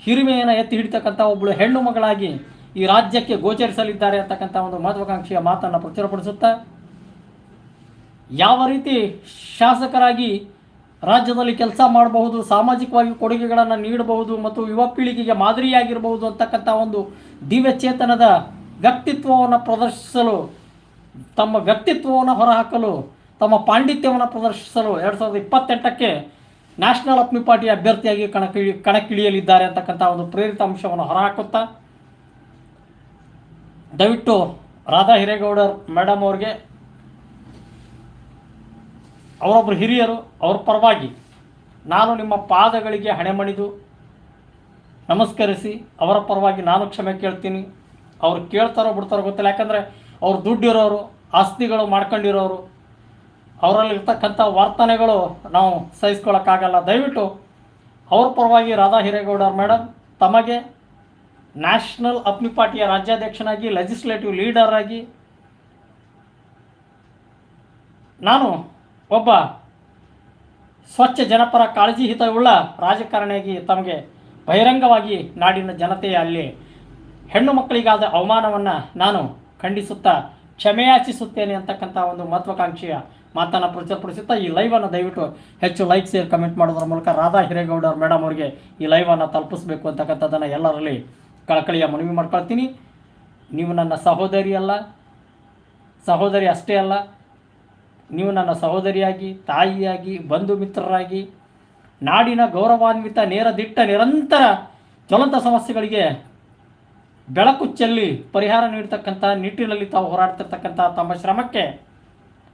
ಹಿರಿಮೆಯನ್ನು ಎತ್ತಿ ಹಿಡಿತಕ್ಕಂಥ ಒಬ್ಬಳು ಹೆಣ್ಣು ಮಗಳಾಗಿ ಈ ರಾಜ್ಯಕ್ಕೆ ಗೋಚರಿಸಲಿದ್ದಾರೆ ಅಂತಕ್ಕಂಥ ಒಂದು ಮಹತ್ವಾಕಾಂಕ್ಷೆಯ ಮಾತನ್ನು ಪ್ರಚುರಪಡಿಸುತ್ತಾ ಯಾವ ರೀತಿ ಶಾಸಕರಾಗಿ ರಾಜ್ಯದಲ್ಲಿ ಕೆಲಸ ಮಾಡಬಹುದು, ಸಾಮಾಜಿಕವಾಗಿ ಕೊಡುಗೆಗಳನ್ನು ನೀಡಬಹುದು ಮತ್ತು ಯುವ ಪೀಳಿಗೆಗೆ ಮಾದರಿಯಾಗಿರಬಹುದು ಅಂತಕ್ಕಂಥ ಒಂದು ದಿವ್ಯ ಚೇತನದ ವ್ಯಕ್ತಿತ್ವವನ್ನು ಪ್ರದರ್ಶಿಸಲು, ತಮ್ಮ ವ್ಯಕ್ತಿತ್ವವನ್ನು ಹೊರಹಾಕಲು, ತಮ್ಮ ಪಾಂಡಿತ್ಯವನ್ನು ಪ್ರದರ್ಶಿಸಲು ಎರಡು ಸಾವಿರದ ಇಪ್ಪತ್ತೆಂಟಕ್ಕೆ ನ್ಯಾಷನಲ್ ಅಪ್ಮಿ ಪಾರ್ಟಿ ಅಭ್ಯರ್ಥಿಯಾಗಿ ಕಣಕ್ಕಿಳಿ ಕಣಕ್ಕಿಳಿಯಲಿದ್ದಾರೆ ಅಂತಕ್ಕಂಥ ಒಂದು ಪ್ರೇರಿತ ಅಂಶವನ್ನು ಹೊರಹಾಕುತ್ತಾ, ದಯವಿಟ್ಟು ರಾಧಾ ಹಿರೇಗೌಡರ್, ಮೇಡಮ್ ಅವ್ರಿಗೆ ಅವರೊಬ್ಬರು ಹಿರಿಯರು, ಅವ್ರ ಪರವಾಗಿ ನಾನು ನಿಮ್ಮ ಪಾದಗಳಿಗೆ ಹಣೆಮಣಿದು ನಮಸ್ಕರಿಸಿ, ಅವರ ಪರವಾಗಿ ನಾನು ಕ್ಷಮೆ ಕೇಳ್ತೀನಿ. ಅವ್ರು ಕೇಳ್ತಾರೋ ಬಿಡ್ತಾರೋ ಗೊತ್ತಿಲ್ಲ. ಯಾಕಂದರೆ ಅವ್ರು ದುಡ್ಡಿರೋರು, ಆಸ್ತಿಗಳು ಮಾಡ್ಕೊಂಡಿರೋರು, ಅವರಲ್ಲಿರ್ತಕ್ಕಂಥ ವರ್ತನೆಗಳು ನಾವು ಸಹಿಸ್ಕೊಳ್ಳೋಕ್ಕಾಗಲ್ಲ ದಯವಿಟ್ಟು ಅವ್ರ ಪರವಾಗಿ ರಾಧಾ ಹಿರೇಗೌಡರ್ ಮೇಡಮ್ ತಮಗೆ ನ್ಯಾಷನಲ್ ಅಪ್ನಿ ಪಾರ್ಟಿಯ ರಾಜ್ಯಾಧ್ಯಕ್ಷನಾಗಿ ಲೆಜಿಸ್ಲೇಟಿವ್ ಲೀಡರ್ ಆಗಿ ನಾನು ಒಬ್ಬ ಸ್ವಚ್ಛ ಜನಪರ ಕಾಳಜಿ ಹಿತವುಳ್ಳ ರಾಜಕಾರಣಿಯಾಗಿ ತಮಗೆ ಬಹಿರಂಗವಾಗಿ ನಾಡಿನ ಜನತೆಯ ಅಲ್ಲಿ ಹೆಣ್ಣು ಮಕ್ಕಳಿಗಾದ ಅವಮಾನವನ್ನು ನಾನು ಖಂಡಿಸುತ್ತಾ ಕ್ಷಮೆಯಾಚಿಸುತ್ತೇನೆ ಅಂತಕ್ಕಂಥ ಒಂದು ಮಹತ್ವಾಕಾಂಕ್ಷೆಯ ಮಾತನ್ನು ಪ್ರಚುರಪಡಿಸುತ್ತಾ ಈ ಲೈವನ್ನು ದಯವಿಟ್ಟು ಹೆಚ್ಚು ಲೈಕ್ ಶೇರ್ ಕಮೆಂಟ್ ಮಾಡೋದ್ರ ಮೂಲಕ ರಾಧಾ ಹಿರೇಗೌಡ ಮೇಡಮ್ ಅವರಿಗೆ ಈ ಲೈವನ್ನು ತಲುಪಿಸಬೇಕು ಅಂತಕ್ಕಂಥದ್ದನ್ನು ಎಲ್ಲರಲ್ಲಿ ಕಳಕಳಿಯ ಮನವಿ ಮಾಡ್ಕೊಳ್ತೀನಿ. ನೀವು ನನ್ನ ಸಹೋದರಿಯಲ್ಲ, ಸಹೋದರಿ ಅಷ್ಟೇ ಅಲ್ಲ ನೀವು ನನ್ನ ಸಹೋದರಿಯಾಗಿ, ತಾಯಿಯಾಗಿ, ಬಂಧು ಮಿತ್ರರಾಗಿ, ನಾಡಿನ ಗೌರವಾನ್ವಿತ ನೇರ ದಿಟ್ಟ ನಿರಂತರ ಜ್ವಲಂತ ಸಮಸ್ಯೆಗಳಿಗೆ ಬೆಳಕು ಚೆಲ್ಲಿ ಪರಿಹಾರ ನೀಡ್ತಕ್ಕಂಥ ನಿಟ್ಟಿನಲ್ಲಿ ತಾವು ಹೋರಾಡ್ತಿರ್ತಕ್ಕಂಥ ತಮ್ಮ ಶ್ರಮಕ್ಕೆ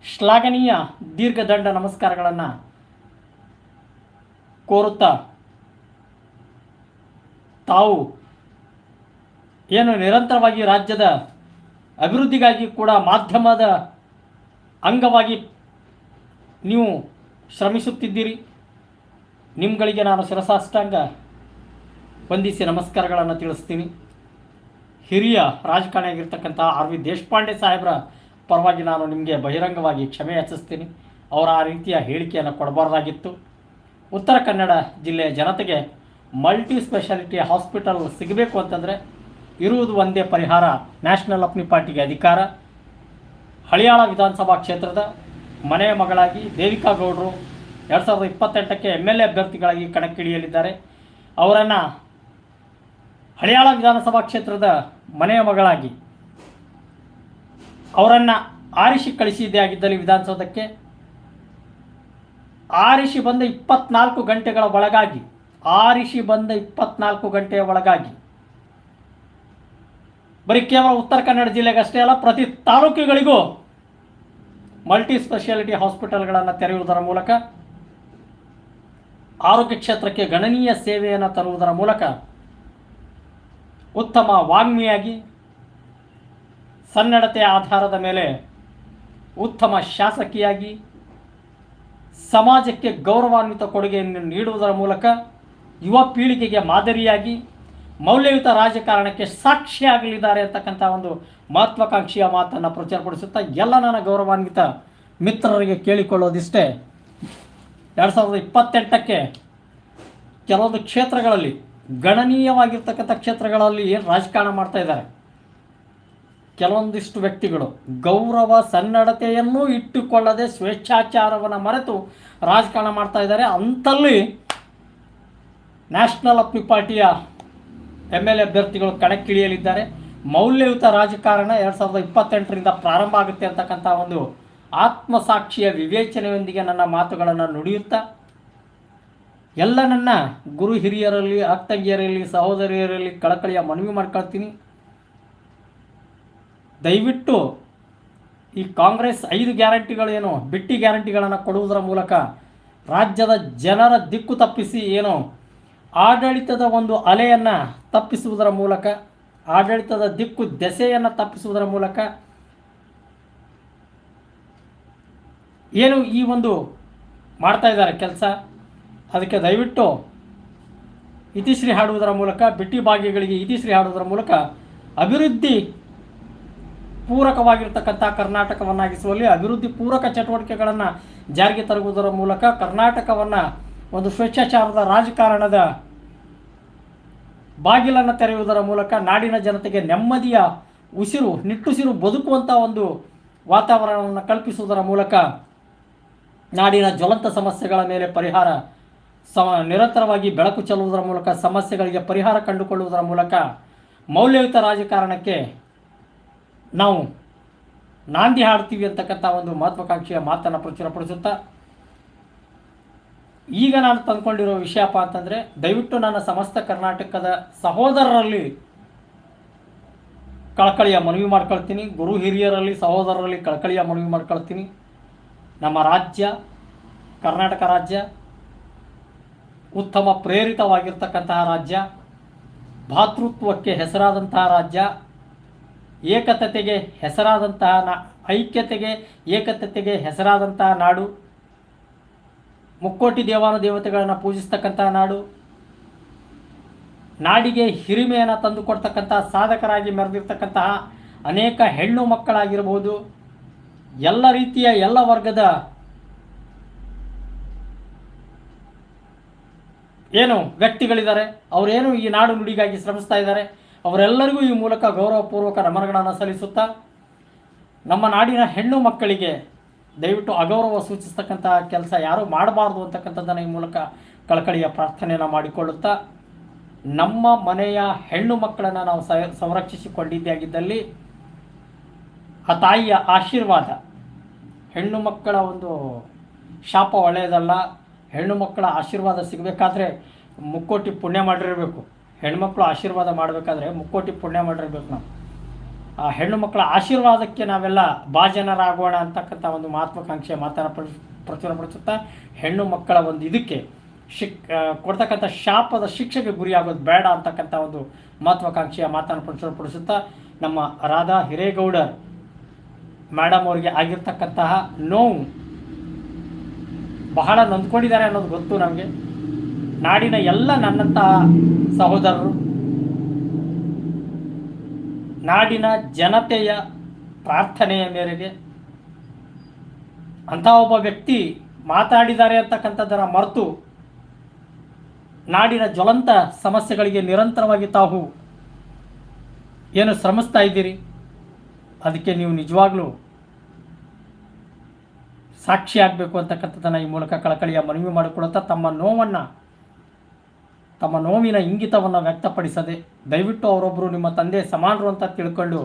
ಶ್ಲಾಘನೀಯ ದೀರ್ಘದಂಡ ನಮಸ್ಕಾರಗಳನ್ನು ಕೋರುತ್ತಾ ತಾವು ಏನು ನಿರಂತರವಾಗಿ ರಾಜ್ಯದ ಅಭಿವೃದ್ಧಿಗಾಗಿ ಕೂಡ ಮಾಧ್ಯಮದ ಅಂಗವಾಗಿ ನೀವು ಶ್ರಮಿಸುತ್ತಿದ್ದೀರಿ. ನಿಮ್ಗಳಿಗೆ ನಾನು ಶಿರಸಾಷ್ಟಾಂಗ ವಂದಿಸಿ ನಮಸ್ಕಾರಗಳನ್ನು ತಿಳಿಸ್ತೀನಿ. ಹಿರಿಯ ರಾಜಕಾರಣಿಯಾಗಿರ್ತಕ್ಕಂಥ ಆರ್ ವಿ ದೇಶಪಾಂಡೆ ಸಾಹೇಬರ ಪರವಾಗಿ ನಾನು ನಿಮಗೆ ಬಹಿರಂಗವಾಗಿ ಕ್ಷಮೆ ಯಾಚಿಸ್ತೀನಿ. ಅವರ ಆ ರೀತಿಯ ಹೇಳಿಕೆಯನ್ನು ಕೊಡಬಾರ್ದಾಗಿತ್ತು. ಉತ್ತರ ಕನ್ನಡ ಜಿಲ್ಲೆಯ ಜನತೆಗೆ ಮಲ್ಟಿ ಸ್ಪೆಷಾಲಿಟಿ ಹಾಸ್ಪಿಟಲ್ ಸಿಗಬೇಕು ಅಂತಂದರೆ ಇರುವುದು ಒಂದೇ ಪರಿಹಾರ ನ್ಯಾಷನಲ್ ಅಪ್ನಿ ಪಾರ್ಟಿಗೆ ಅಧಿಕಾರ. ಹಳಿಯಾಳ ವಿಧಾನಸಭಾ ಕ್ಷೇತ್ರದ ಮನೆಯ ಮಗಳಾಗಿ ದೇವಿಕಾ ಗೌಡರು ಎರಡು ಸಾವಿರದ ಇಪ್ಪತ್ತೆಂಟಕ್ಕೆ ಎಂ ಎಲ್ ಎ ಅಭ್ಯರ್ಥಿಗಳಾಗಿ ಕಣಕ್ಕಿಳಿಯಲಿದ್ದಾರೆ. ಅವರನ್ನು ಹಳಿಯಾಳ ವಿಧಾನಸಭಾ ಕ್ಷೇತ್ರದ ಮನೆಯ ಮಗಳಾಗಿ, ಅವರನ್ನು ಆರಿಸಿ ಕಳಿಸಿದ್ದೇ ಆಗಿದ್ದಲ್ಲಿ ವಿಧಾನಸೌಧಕ್ಕೆ. ಆರಿಸಿ ಬಂದ ಇಪ್ಪತ್ನಾಲ್ಕು ಗಂಟೆಗಳ ಒಳಗಾಗಿ, ಆರಿಸಿ ಬಂದ ಇಪ್ಪತ್ನಾಲ್ಕು ಗಂಟೆಯ ಒಳಗಾಗಿ, ಬರೀ ಕೇವಲ ಉತ್ತರ ಕನ್ನಡ ಜಿಲ್ಲೆಗಷ್ಟೇ ಅಲ್ಲ, ಪ್ರತಿ ತಾಲೂಕುಗಳಿಗೂ ಮಲ್ಟಿ ಸ್ಪೆಷಾಲಿಟಿ ಹಾಸ್ಪಿಟಲ್ಗಳನ್ನು ತೆರೆಯುವುದರ ಮೂಲಕ, ಆರೋಗ್ಯ ಕ್ಷೇತ್ರಕ್ಕೆ ಗಣನೀಯ ಸೇವೆಯನ್ನು ತರುವುದರ ಮೂಲಕ ಉತ್ತಮ ವಾಗ್ಮಿಯಾಗಿ ಸನ್ನಡತೆಯ ಆಧಾರದ ಮೇಲೆ ಉತ್ತಮ ಶಾಸಕಿಯಾಗಿ, ಸಮಾಜಕ್ಕೆ ಗೌರವಾನ್ವಿತ ಕೊಡುಗೆಯನ್ನು ನೀಡುವುದರ ಮೂಲಕ ಯುವ ಪೀಳಿಗೆಗೆ ಮಾದರಿಯಾಗಿ ಮೌಲ್ಯಯುತ ರಾಜಕಾರಣಕ್ಕೆ ಸಾಕ್ಷಿಯಾಗಲಿದ್ದಾರೆ ಅಂತಕ್ಕಂಥ ಒಂದು ಮಹತ್ವಾಕಾಂಕ್ಷಿಯ ಮಾತನ್ನು ಪ್ರಚಾರಪಡಿಸುತ್ತಾ ಎಲ್ಲ ನನ್ನ ಗೌರವಾನ್ವಿತ ಮಿತ್ರರಿಗೆ ಕೇಳಿಕೊಳ್ಳೋದಿಷ್ಟೇ. ಎರಡು ಸಾವಿರದ ಇಪ್ಪತ್ತೆಂಟಕ್ಕೆ ಕೆಲವೊಂದು ಕ್ಷೇತ್ರಗಳಲ್ಲಿ, ಗಣನೀಯವಾಗಿರ್ತಕ್ಕಂಥ ಕ್ಷೇತ್ರಗಳಲ್ಲಿ ರಾಜಕಾರಣ ಮಾಡ್ತಾ ಇದ್ದಾರೆ? ಕೆಲವೊಂದಿಷ್ಟು ವ್ಯಕ್ತಿಗಳು ಗೌರವ ಸನ್ನಡತೆಯನ್ನು ಇಟ್ಟುಕೊಳ್ಳದೆ ಸ್ವೇಚ್ಛಾಚಾರವನ್ನು ಮರೆತು ರಾಜಕಾರಣ ಮಾಡ್ತಾ ಇದ್ದಾರೆ. ಅಂತಲ್ಲಿ ನ್ಯಾಷನಲ್ ಅಪ್ಪಿ ಪಾರ್ಟಿಯ ಎಂ ಎಲ್ ಎ ಅಭ್ಯರ್ಥಿಗಳು ಕಣಕ್ಕಿಳಿಯಲಿದ್ದಾರೆ. ಮೌಲ್ಯಯುತ ರಾಜಕಾರಣ ಎರಡು ಸಾವಿರದ ಇಪ್ಪತ್ತೆಂಟರಿಂದ ಪ್ರಾರಂಭ ಆಗುತ್ತೆ ಅಂತಕ್ಕಂಥ ಒಂದು ಆತ್ಮಸಾಕ್ಷಿಯ ವಿವೇಚನೆಯೊಂದಿಗೆ ನನ್ನ ಮಾತುಗಳನ್ನು ನುಡಿಯುತ್ತಾ, ಎಲ್ಲ ನನ್ನ ಗುರು ಹಿರಿಯರಲ್ಲಿ ಅಕ್ಕಂಗಿಯರಲ್ಲಿ ಸಹೋದರಿಯರಲ್ಲಿ ಕಳಕಳಿಯ ಮನವಿ ಮಾಡ್ಕೊಳ್ತೀನಿ. ದಯವಿಟ್ಟು ಈ ಕಾಂಗ್ರೆಸ್ ಐದು ಗ್ಯಾರಂಟಿಗಳೇನು, ಬಿಟ್ಟಿ ಗ್ಯಾರಂಟಿಗಳನ್ನು ಕೊಡುವುದರ ಮೂಲಕ ರಾಜ್ಯದ ಜನರ ದಿಕ್ಕು ತಪ್ಪಿಸಿ ಏನು ಆಡಳಿತದ ಒಂದು ಅಲೆಯನ್ನು ತಪ್ಪಿಸುವುದರ ಮೂಲಕ, ಆಡಳಿತದ ದಿಕ್ಕು ದೆಸೆಯನ್ನು ತಪ್ಪಿಸುವುದರ ಮೂಲಕ ಏನು ಈ ಒಂದು ಮಾಡ್ತಾ ಇದ್ದಾರೆ ಕೆಲಸ. ಅದಕ್ಕೆ ದಯವಿಟ್ಟು ಇತಿಶ್ರೀ ಹಾಡುವುದರ ಮೂಲಕ, ಬಿಟ್ಟಿ ಭಾಗ್ಯಗಳಿಗೆ ಇತಿಶ್ರೀ ಹಾಡುವುದರ ಮೂಲಕ ಅಭಿವೃದ್ಧಿ ಪೂರಕವಾಗಿರ್ತಕ್ಕಂಥ ಕರ್ನಾಟಕವನ್ನಾಗಿಸುವಲ್ಲಿ ಅಭಿವೃದ್ಧಿ ಪೂರಕ ಚಟುವಟಿಕೆಗಳನ್ನು ಜಾರಿಗೆ ತರುವುದರ ಮೂಲಕ ಕರ್ನಾಟಕವನ್ನು ಒಂದು ಸ್ವೇಚ್ಛಾಚಾರದ ರಾಜಕಾರಣದ ಬಾಗಿಲನ್ನು ತೆರೆಯುವುದರ ಮೂಲಕ ನಾಡಿನ ಜನತೆಗೆ ನೆಮ್ಮದಿಯ ಉಸಿರು, ನಿಟ್ಟುಸಿರು ಬದುಕುವಂಥ ಒಂದು ವಾತಾವರಣವನ್ನು ಕಲ್ಪಿಸುವುದರ ಮೂಲಕ ನಾಡಿನ ಜ್ವಲಂತ ಸಮಸ್ಯೆಗಳ ಮೇಲೆ ಪರಿಹಾರ ಸಮ, ನಿರಂತರವಾಗಿ ಬೆಳಕು ಚೆಲ್ಲುವುದರ ಮೂಲಕ, ಸಮಸ್ಯೆಗಳಿಗೆ ಪರಿಹಾರ ಕಂಡುಕೊಳ್ಳುವುದರ ಮೂಲಕ ಮೌಲ್ಯಯುತ ರಾಜಕಾರಣಕ್ಕೆ ನಾವು ನಾಂದಿ ಹಾಡ್ತೀವಿ ಅಂತಕ್ಕಂಥ ಒಂದು ಮಹತ್ವಾಕಾಂಕ್ಷೆಯ ಮಾತನ್ನು ಪ್ರಚುರಪಡಿಸುತ್ತಾ ಈಗ ನಾನು ತಂದ್ಕೊಂಡಿರೋ ವಿಷಯಪ್ಪ ಅಂತಂದರೆ ದಯವಿಟ್ಟು ನನ್ನ ಸಮಸ್ತ ಕರ್ನಾಟಕದ ಸಹೋದರರಲ್ಲಿ ಕಳಕಳಿಯ ಮನವಿ ಮಾಡ್ಕೊಳ್ತೀನಿ. ಗುರು ಹಿರಿಯರಲ್ಲಿ, ಸಹೋದರರಲ್ಲಿ ಕಳಕಳಿಯ ಮನವಿ ಮಾಡ್ಕೊಳ್ತೀನಿ. ನಮ್ಮ ರಾಜ್ಯ, ಕರ್ನಾಟಕ ರಾಜ್ಯ ಉತ್ತಮ ಪ್ರೇರಿತವಾಗಿರ್ತಕ್ಕಂತಹ ರಾಜ್ಯ, ಭಾತೃತ್ವಕ್ಕೆ ಹೆಸರಾದಂತಹ ರಾಜ್ಯ, ಏಕತೆಗೆ ಹೆಸರಾದಂತಹ ನಾ, ಐಕ್ಯತೆಗೆ ಏಕತೆಗೆ ಹೆಸರಾದಂತಹ ನಾಡು. ಮುಕ್ಕೋಟಿ ದೇವಾನು ದೇವತೆಗಳನ್ನು ಪೂಜಿಸ್ತಕ್ಕಂಥ ನಾಡು. ನಾಡಿಗೆ ಹಿರಿಮೆಯನ್ನು ತಂದುಕೊಡ್ತಕ್ಕಂಥ ಸಾಧಕರಾಗಿ ಮೆರೆದಿರ್ತಕ್ಕಂತಹ ಅನೇಕ ಹೆಣ್ಣು ಮಕ್ಕಳಾಗಿರ್ಬೋದು. ಎಲ್ಲ ರೀತಿಯ ಎಲ್ಲ ವರ್ಗದ ಏನು ವ್ಯಕ್ತಿಗಳಿದ್ದಾರೆ. ಅವರೇನು ಈ ನಾಡು ನುಡಿಗಾಗಿ ಶ್ರಮಿಸ್ತಾ ಇದ್ದಾರೆ. ಅವರೆಲ್ಲರಿಗೂ ಈ ಮೂಲಕ ಗೌರವಪೂರ್ವಕ ನಮನಗಳನ್ನು ಸಲ್ಲಿಸುತ್ತಾ ನಮ್ಮ ನಾಡಿನ ಹೆಣ್ಣು ಮಕ್ಕಳಿಗೆ ದಯವಿಟ್ಟು ಅಗೌರವ ಸೂಚಿಸ್ತಕ್ಕಂಥ ಕೆಲಸ ಯಾರೂ ಮಾಡಬಾರ್ದು ಅಂತಕ್ಕಂಥದ್ದನ್ನು ಈ ಮೂಲಕ ಕಳಕಳಿಯ ಪ್ರಾರ್ಥನೆಯನ್ನು ಮಾಡಿಕೊಳ್ಳುತ್ತಾ, ನಮ್ಮ ಮನೆಯ ಹೆಣ್ಣು ಮಕ್ಕಳನ್ನು ನಾವು ಸಂರಕ್ಷಿಸಿಕೊಂಡಿದ್ದೇ ಆಗಿದ್ದಲ್ಲಿ ಆ ತಾಯಿಯ ಆಶೀರ್ವಾದ ಹೆಣ್ಣು ಮಕ್ಕಳ ಒಂದು ಶಾಪ ಒಳ್ಳೆಯದಲ್ಲ, ಹೆಣ್ಣು ಮಕ್ಕಳ ಆಶೀರ್ವಾದ ಸಿಗಬೇಕಾದ್ರೆ ಮುಕ್ಕೋಟಿ ಪುಣ್ಯ ಮಾಡಿರಬೇಕು. ಹೆಣ್ಮಕ್ಳು ಆಶೀರ್ವಾದ ಮಾಡಬೇಕಾದ್ರೆ ಮುಕ್ಕೋಟಿ ಪುಣ್ಯ ಮಾಡಿರಬೇಕು ನಾವು. ಆ ಹೆಣ್ಣು ಮಕ್ಕಳ ಆಶೀರ್ವಾದಕ್ಕೆ ನಾವೆಲ್ಲ ಭಾಜನರಾಗೋಣ ಅಂತಕ್ಕಂಥ ಒಂದು ಮಹತ್ವಾಕಾಂಕ್ಷೆ ಮಾತನ್ನು ಪ್ರ- ಪ್ರಚುರಪಡಿಸುತ್ತಾ ಹೆಣ್ಣು ಮಕ್ಕಳ ಒಂದು ಇದಕ್ಕೆ ಶಿಕ್ ಕೊಡ್ತಕ್ಕಂಥ ಶಾಪದ ಶಿಕ್ಷೆಗೆ ಗುರಿಯಾಗೋದು ಬೇಡ ಅಂತಕ್ಕಂಥ ಒಂದು ಮಹತ್ವಾಕಾಂಕ್ಷೆಯ ಮಾತನ್ನು ಪ್ರಚುರಪಡಿಸುತ್ತಾ ನಮ್ಮ ರಾಧಾ ಹಿರೇಗೌಡರ್ ಮೇಡಮ್ ಅವರಿಗೆ ಆಗಿರ್ತಕ್ಕಂತಹ ನೋವು ಬಹಳ ನೊಂದ್ಕೊಂಡಿದ್ದಾರೆ ಅನ್ನೋದು ಗೊತ್ತು ನಮಗೆ. ನಾಡಿನ ಎಲ್ಲ ನನ್ನಂತಹ ಸಹೋದರರು ನಾಡಿನ ಜನತೆಯ ಪ್ರಾರ್ಥನೆಯ ಮೇರೆಗೆ ಅಂಥ ಒಬ್ಬ ವ್ಯಕ್ತಿ ಮಾತಾಡಿದ್ದಾರೆ ಅಂತಕ್ಕಂಥದ್ದರ ಮರೆತು ನಾಡಿನ ಜ್ವಲಂತ ಸಮಸ್ಯೆಗಳಿಗೆ ನಿರಂತರವಾಗಿ ತಾವು ಏನು ಶ್ರಮಿಸ್ತಾ ಇದ್ದೀರಿ? ಅದಕ್ಕೆ ನೀವು ನಿಜವಾಗ್ಲೂ ಸಾಕ್ಷಿ ಆಗಬೇಕು ಅಂತಕ್ಕಂಥದ್ದನ್ನು ಈ ಮೂಲಕ ಕಳಕಳಿಯ ಮನವಿ ಮಾಡಿಕೊಳ್ಳುತ್ತಾ ತಮ್ಮ ನೋವನ್ನು ತಮ್ಮ ನೋವಿನ ಇಂಗಿತವನ್ನು ವ್ಯಕ್ತಪಡಿಸದೆ ದಯವಿಟ್ಟು ಅವರೊಬ್ಬರು ನಿಮ್ಮ ತಂದೆ ಸಮಾನರು ಅಂತ ತಿಳ್ಕೊಂಡು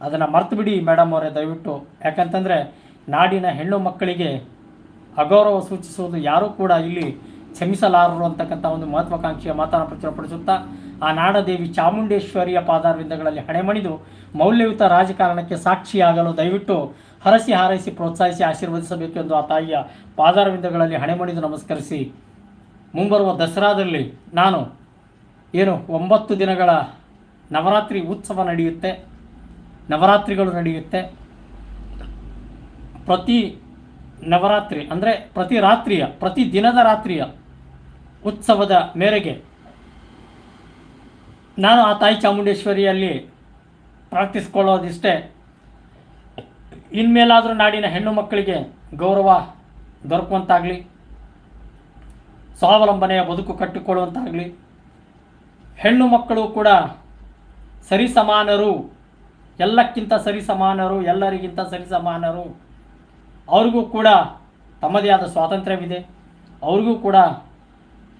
ಅದನ್ನು ಮರ್ತು ಬಿಡಿ ಮೇಡಮ್ ಅವರೇ, ದಯವಿಟ್ಟು. ಯಾಕಂತಂದರೆ ನಾಡಿನ ಹೆಣ್ಣು ಮಕ್ಕಳಿಗೆ ಅಗೌರವ ಸೂಚಿಸುವುದು ಯಾರೂ ಕೂಡ ಇಲ್ಲಿ ಕ್ಷಮಿಸಲಾರರು ಅಂತಕ್ಕಂಥ ಒಂದು ಮಹತ್ವಾಕಾಂಕ್ಷೆಯ ಮಾತನ್ನು ಪ್ರಚುರಪಡಿಸುತ್ತಾ ಆ ನಾಡದೇವಿ ಚಾಮುಂಡೇಶ್ವರಿಯ ಪಾದಾರ್ವಿಂದಗಳಲ್ಲಿ ಹಣೆಮಣಿದು ಮೌಲ್ಯಯುತ ರಾಜಕಾರಣಕ್ಕೆ ಸಾಕ್ಷಿಯಾಗಲು ದಯವಿಟ್ಟು ಹರಸಿ ಹಾರೈಸಿ ಪ್ರೋತ್ಸಾಹಿಸಿ ಆಶೀರ್ವದಿಸಬೇಕು ಎಂದು ಆ ತಾಯಿಯ ಪಾದಾರವಿಂದಗಳಲ್ಲಿ ಹಣೆಮಣಿದು ನಮಸ್ಕರಿಸಿ ಮುಂಬರುವ ದಸರಾದಲ್ಲಿ ನಾನು ಏನು ಒಂಬತ್ತು ದಿನಗಳ ನವರಾತ್ರಿ ಉತ್ಸವ ನಡೆಯುತ್ತೆ, ನವರಾತ್ರಿಗಳು ನಡೆಯುತ್ತೆ. ಪ್ರತಿ ನವರಾತ್ರಿ ಅಂದರೆ ಪ್ರತಿ ರಾತ್ರಿಯ, ಪ್ರತಿ ದಿನದ ರಾತ್ರಿಯ ಉತ್ಸವದ ಮೇರೆಗೆ ನಾನು ಆ ತಾಯಿ ಚಾಮುಂಡೇಶ್ವರಿಯಲ್ಲಿ ಪ್ರಾರ್ಥಿಸ್ಕೊಳ್ಳೋದಿಷ್ಟೇ. ಇನ್ಮೇಲಾದರೂ ನಾಡಿನ ಹೆಣ್ಣು ಮಕ್ಕಳಿಗೆ ಗೌರವ ದೊರಕುವಂತಾಗಲಿ. ಸ್ವಾವಲಂಬನೆಯ ಬದುಕು ಕಟ್ಟಿಕೊಳ್ಳುವಂತಾಗಲಿ. ಹೆಣ್ಣು ಮಕ್ಕಳು ಕೂಡ ಸರಿಸಮಾನರು, ಎಲ್ಲಕ್ಕಿಂತ ಸರಿಸಮಾನರು, ಎಲ್ಲರಿಗಿಂತ ಸರಿಸಮಾನರು, ಅವ್ರಿಗೂ ಕೂಡ ತಮ್ಮದೇ ಆದ ಸ್ವಾತಂತ್ರ್ಯವಿದೆ. ಅವ್ರಿಗೂ ಕೂಡ